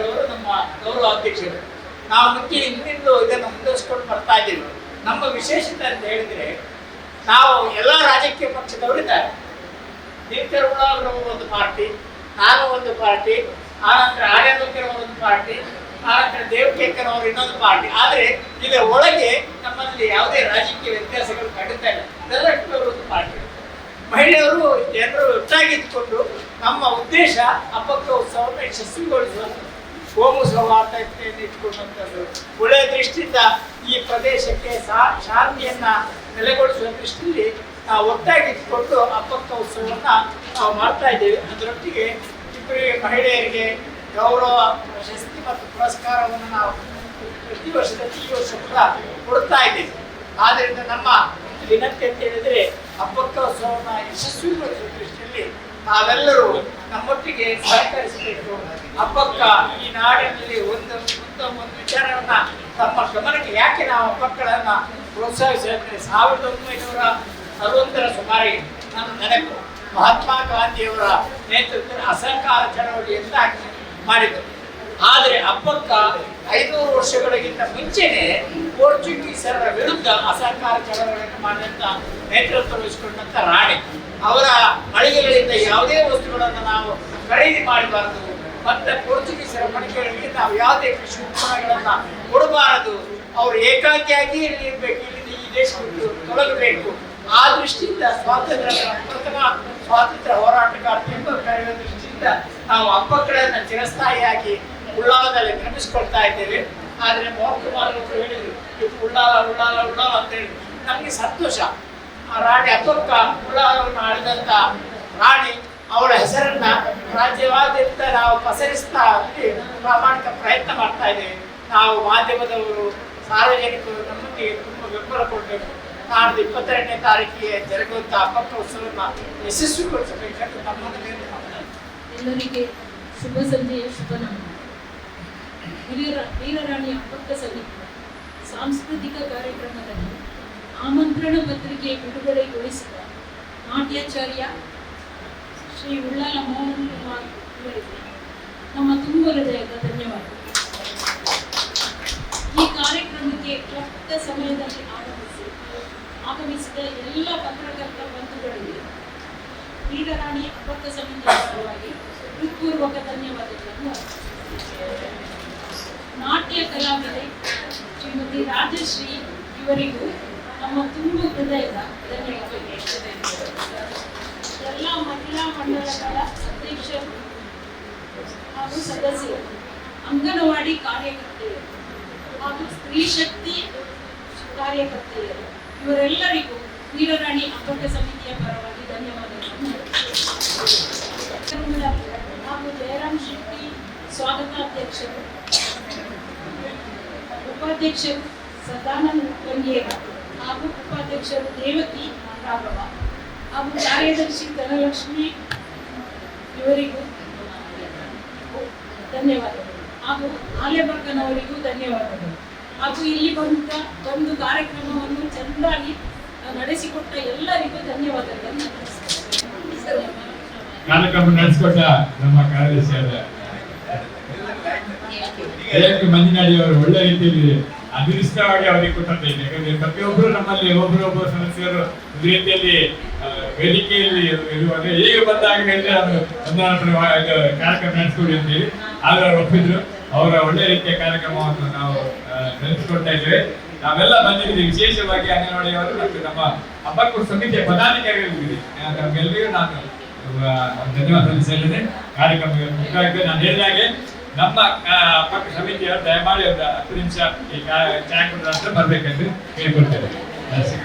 ಅವರು ನಮ್ಮ ಗೌರವ ಅಧ್ಯಕ್ಷರು. ನಾವು ಮುಖ್ಯ ಹಿಂದಿಂದು ಇದನ್ನು ಮುಂದುವರಿಸ್ಕೊಂಡು ಬರ್ತಾ ಇದ್ದೀವಿ. ನಮ್ಮ ವಿಶೇಷತೆ ಅಂತ ಹೇಳಿದ್ರೆ, ನಾವು ಎಲ್ಲ ರಾಜಕೀಯ ಪಕ್ಷದವರು ಇದ್ದಾರೆ. ಅವರ ಒಂದು ಪಾರ್ಟಿ, ನಾನು ಒಂದು ಪಾರ್ಟಿ ಆನಂತರ ಆರ್ಯಲೋಕರವರು ಒಂದು ಪಾರ್ಟಿ ಆನಂತರ ದೇವಕೇಕರ್ ಅವರು ಇನ್ನೊಂದು ಪಾರ್ಟಿ. ಆದರೆ ಇದರ ಒಳಗೆ ನಮ್ಮಲ್ಲಿ ಯಾವುದೇ ರಾಜಕೀಯ ವ್ಯತ್ಯಾಸಗಳು ಖಂಡಿತ ಇಲ್ಲ. ಎಲ್ಲರೂ ಒಂದು ಪಾರ್ಟಿ. ಮಹಿಳೆಯರು ಜನರು ಒಟ್ಟಾಗಿದ್ದುಕೊಂಡು ನಮ್ಮ ಉದ್ದೇಶ ಹಬ್ಬಕ್ಕ ಉತ್ಸವವನ್ನು ಯಶಸ್ವಿಗೊಳಿಸುವ ಹೋಮ ಸೌಹಾರ್ದತೆಯನ್ನು ಇಟ್ಕೊಂಡಂಥದ್ದು. ಒಳ್ಳೆಯ ದೃಷ್ಟಿಯಿಂದ ಈ ಪ್ರದೇಶಕ್ಕೆ ಸಾ ಶಾಂತಿಯನ್ನ ನೆಲೆಗೊಳಿಸುವ ದೃಷ್ಟಿಯಲ್ಲಿ ನಾವು ಒಟ್ಟಾಗಿದ್ದುಕೊಂಡು ಹಬ್ಬಕ್ಕ ಉತ್ಸವವನ್ನು ನಾವು ಮಾಡ್ತಾ ಇದ್ದೇವೆ. ಅದರೊಟ್ಟಿಗೆ ಇಬ್ಬರಿಗೆ ಮಹಿಳೆಯರಿಗೆ ಗೌರವ ಪ್ರಶಸ್ತಿ ಮತ್ತು ಪುರಸ್ಕಾರವನ್ನು ನಾವು ಪ್ರತಿ ವರ್ಷದ ಈ ವರ್ಷ ಕೂಡ ಕೊಡ್ತಾ ಇದ್ದೇವೆ. ಆದ್ದರಿಂದ ನಮ್ಮ ವಿನಂತಿ ಅಂತ ಹೇಳಿದ್ರೆ ಹಬ್ಬಕ್ಕೋತ್ಸವವನ್ನು ಯಶಸ್ವಿಗೊಳಿಸುವ ದೃಷ್ಟಿಯಲ್ಲಿ ನಾವೆಲ್ಲರೂ ನಮ್ಮೊಟ್ಟಿಗೆ ಸಹಕರಿಸಬೇಕು. ಹಬ್ಬಕ್ಕ ಈ ನಾಡಿನಲ್ಲಿ ಒಂದು ಒಂದು ಒಂದು ವಿಚಾರವನ್ನ ತಮ್ಮ ಗಮನಕ್ಕೆ ಯಾಕೆ ನಾವು ಹಬ್ಬಕ್ಕಳನ್ನ ಪ್ರೋತ್ಸಾಹಿಸಿದ್ರೆ ಸಾವಿರದ ಒಂಬೈನೂರ ಅರವತ್ತರ ಸುಮಾರಿಗೆ ನನ್ನ ನೆನಪು ಮಹಾತ್ಮ ಗಾಂಧಿಯವರ ನೇತೃತ್ವದ ಅಸಹಕಾರ ಚಳವಳಿಯಿಂದ ಮಾಡಿದರು. ಆದರೆ ಅಪ್ಪಕ್ಕ ಐದುನೂರು ವರ್ಷಗಳಿಗಿಂತ ಮುಂಚೆನೆ ಪೋರ್ಚುಗೀಸರ ವಿರುದ್ಧ ಅಸಹಕಾರ ಚಳವಳಿಯನ್ನು ಮಾಡಿದಂಥ ನೇತೃತ್ವ ವಹಿಸಿಕೊಂಡಂಥ ರಾಣಿ. ಅವರ ಮಳಿಗೆಗಳಿಂದ ಯಾವುದೇ ವಸ್ತುಗಳನ್ನು ನಾವು ಖರೀದಿ ಮಾಡಬಾರದು. ಮತ್ತೆ ಪೋರ್ಚುಗೀಸರ ಮಳಿಗೆಗಳಿಗೆ ನಾವು ಯಾವುದೇ ಕೃಷಿ ಉತ್ಪನ್ನಗಳನ್ನ ಕೊಡಬಾರದು. ಅವರು ಏಕಾಂಗಿಯಾಗಿ ಇಲ್ಲಿ ಇರಬೇಕು ಇಲ್ಲಿ ಈ ದೇಶ ತೊಲಗಬೇಕು. ಆ ದೃಷ್ಟಿಯಿಂದ ಸ್ವಾತಂತ್ರ್ಯ, ಪ್ರಥಮ ಸ್ವಾತಂತ್ರ್ಯ ಹೋರಾಟಗಾರ್ತಿ ಎಂದು ಕರೆಯುವ ದೃಷ್ಟಿಯಿಂದ ನಾವು ಹಬ್ಬಗಳನ್ನು ಚಿರಸ್ಥಾಯಿಯಾಗಿ ಉಳ್ಳಾಲದಲ್ಲಿ ನೆನಪಿಸ್ಕೊಳ್ತಾ ಇದ್ದೇವೆ. ಆದ್ರೆ ಮೋಹನ್ ಕುಮಾರ್ ಅವರು ಹೇಳಿದರು, ಇದು ಉಳ್ಳಾಲ ಉಳ್ಳಾಲ ಉಳ್ಳಾಲ ಅಂತ ಹೇಳಿ. ನಮ್ಗೆ ಸಂತೋಷ. ಆ ರಾಣಿ ಅಪ್ಪಕ್ಕ ಉಳ್ಳಾಲವನ್ನು ಆಳಿದಂಥ ರಾಣಿ ಅವಳ ಹೆಸರನ್ನ ರಾಜ್ಯವಾದ್ಯಂತ ನಾವು ಪಸರಿಸ್ತಾ ಪ್ರಾಮಾಣಿಕ ಪ್ರಯತ್ನ ಮಾಡ್ತಾ ಇದ್ದೇವೆ ನಾವು ಮಾಧ್ಯಮದವರು, ಸಾರ್ವಜನಿಕರು ನಮಗೆ ತುಂಬ ಬೆಂಬಲ ಕೊಡಬೇಕು. ನಾಡ್ದು ಇಪ್ಪತ್ತೆರಡನೇ ತಾರೀಕಿಗೆ ಅಪ್ಪಕ್ಕ ಉತ್ಸವವನ್ನು ಯಶಸ್ವಿಗೊಳಿಸಬೇಕಂತ ತಮ್ಮನ್ನು. ಎಲ್ಲರಿಗೆ ಶುಭ ಸಂಜೆಯ ಶುಭ ನಮನ. ಹಿರಿಯರ ವೀರರಾಣಿ ಅಪ್ಪಕ್ಕ ಸಮಿತಿ ಸಾಂಸ್ಕೃತಿಕ ಕಾರ್ಯಕ್ರಮದಲ್ಲಿ ಆಮಂತ್ರಣ ಪತ್ರಿಕೆ ಬಿಡುಗಡೆಗೊಳಿಸಿದ ನಾಟ್ಯಾಚಾರ್ಯ ಶ್ರೀ ಉಳ್ಳಾಲ ಮೋಹನ್ ಕುಮಾರ್ ಇವರಿಗೆ ನಮ್ಮ ತುಂಬ ಹೃದಯದ ಧನ್ಯವಾದ ಈ ಕಾರ್ಯಕ್ರಮಕ್ಕೆ ಕ್ಲಪ್ತ ಸಮಯದಲ್ಲಿ ಆಗಮಿಸಿ ಆಗಮಿಸಿದ ಎಲ್ಲ ಪತ್ರಕರ್ತ ಬಂಧುಗಳಿಗೆ ವೀರರಾಣಿ ಅಪ್ಪಕ್ಕ ಸಮಿತಿಯ ಪರವಾಗಿ ಹೃತ್ಪೂರ್ವಕ ಧನ್ಯವಾದಗಳನ್ನು. ನಾಟ್ಯ ಕಲಾವಿದೆ ಶ್ರೀಮತಿ ರಾಜಶ್ರೀ ಇವರಿಗೂ ನಮ್ಮ ತುಂಬು ಹೃದಯದ ಧನ್ಯವಾದಗಳು ಎಲ್ಲ ಮಹಿಳಾ ಮಂಡಳಗಳ ಅಧ್ಯಕ್ಷರು ಹಾಗೂ ಸದಸ್ಯರು, ಅಂಗನವಾಡಿ ಕಾರ್ಯಕರ್ತೆಯರು ಹಾಗೂ ಸ್ತ್ರೀ ಶಕ್ತಿ ಕಾರ್ಯಕರ್ತೆಯರು, ಇವರೆಲ್ಲರಿಗೂ ವೀರರಾಣಿ ಅಪ್ಪಕ್ಕ ಸಮಿತಿಯ ಪರವಾಗಿ ಕಾರ್ಯಕ್ರಮದ ಹಾಗೂ ಜಯರಾಮ್ ಶೆಟ್ಟಿ ಸ್ವಾಗತಾಧ್ಯಕ್ಷರು ಉಪಾಧ್ಯಕ್ಷರು ಸದಾನಂದ ಬಂಗೇರ ಹಾಗೂ ಉಪಾಧ್ಯಕ್ಷರು ದೇವತಿ ರಾಘವ ಹಾಗೂ ಕಾರ್ಯದರ್ಶಿ ಧನಲಕ್ಷ್ಮಿ ಇವರಿಗೂ ಧನ್ಯವಾದಗಳು. ಹಾಗೂ ಆಲೆಬಕ್ಕನವರಿಗೂ ಧನ್ಯವಾದಗಳು. ಹಾಗೂ ಇಲ್ಲಿ ಬಂದ ಒಂದು ಕಾರ್ಯಕ್ರಮವನ್ನು ಚೆಂದಾಗಿ ಎಲ್ಲರಿಗೂ. ಕಾರ್ಯಕ್ರಮ ನಡೆಸಿಕೊಟ್ಟ ನಮ್ಮ ಕಾರ್ಯದರ್ಶಿಯಾದ ಮಂಜುನಾಡಿ ಅವರು ಒಳ್ಳೆ ರೀತಿಯಲ್ಲಿ ಅದೃಷ್ಟವಾಗಿ ಅವರಿಗೆ ಕೊಟ್ಟಂತೆ. ಯಾಕಂದ್ರೆ ಪ್ರತಿಯೊಬ್ಬರು ನಮ್ಮಲ್ಲಿ ಒಬ್ಬರೊಬ್ಬ ಸದಸ್ಯರು ಒಂದು ರೀತಿಯಲ್ಲಿ ವೇದಿಕೆಯಲ್ಲಿ ಇರುವಾಗ ಈಗ ಬಂದಾಗ ಹೇಳಿದ್ರೆ ಇದು ಕಾರ್ಯಕ್ರಮ ನಡೆಸ್ಕೊಡಿ ಅಂತೇಳಿ ಆಗ ಅವರು ಒಪ್ಪಿದ್ರು. ಅವರ ಒಳ್ಳೆ ರೀತಿಯ ಕಾರ್ಯಕ್ರಮವನ್ನು ನಾವು ನಡೆಸಿಕೊಡ್ತಾ ಇದ್ದೇವೆ. ನಾವೆಲ್ಲ ಬಂದಿದ್ದೀವಿ. ವಿಶೇಷವಾಗಿ ಅಂಗನವಾಡಿಯವರು ಮತ್ತು ನಮ್ಮ ಹಬ್ಬಕ್ಕೂರು ಸಮಿತಿಯ ಪದಾಧಿಕಾರಿಗಳಿದ್ದೀವಿ. ನಮಗೆಲ್ಲರಿಗೂ ನಾನು ಧನ್ಯವಾದ ಸಲ್ಲಿಸ್ತೇನೆ. ಕಾರ್ಯಕ್ರಮ ನಾನು ಹೇಳಿದ ಹಾಗೆ ನಮ್ಮ ಸಮಿತಿಯವರು ದಯಮಾಡಿ ಒಂದು ಹತ್ತು ನಿಮಿಷ ಈ ಬರ್ಬೇಕಂತ ಕೇಳ್ಕೊಳ್ತೇನೆ ನಮಸ್ಕಾರ.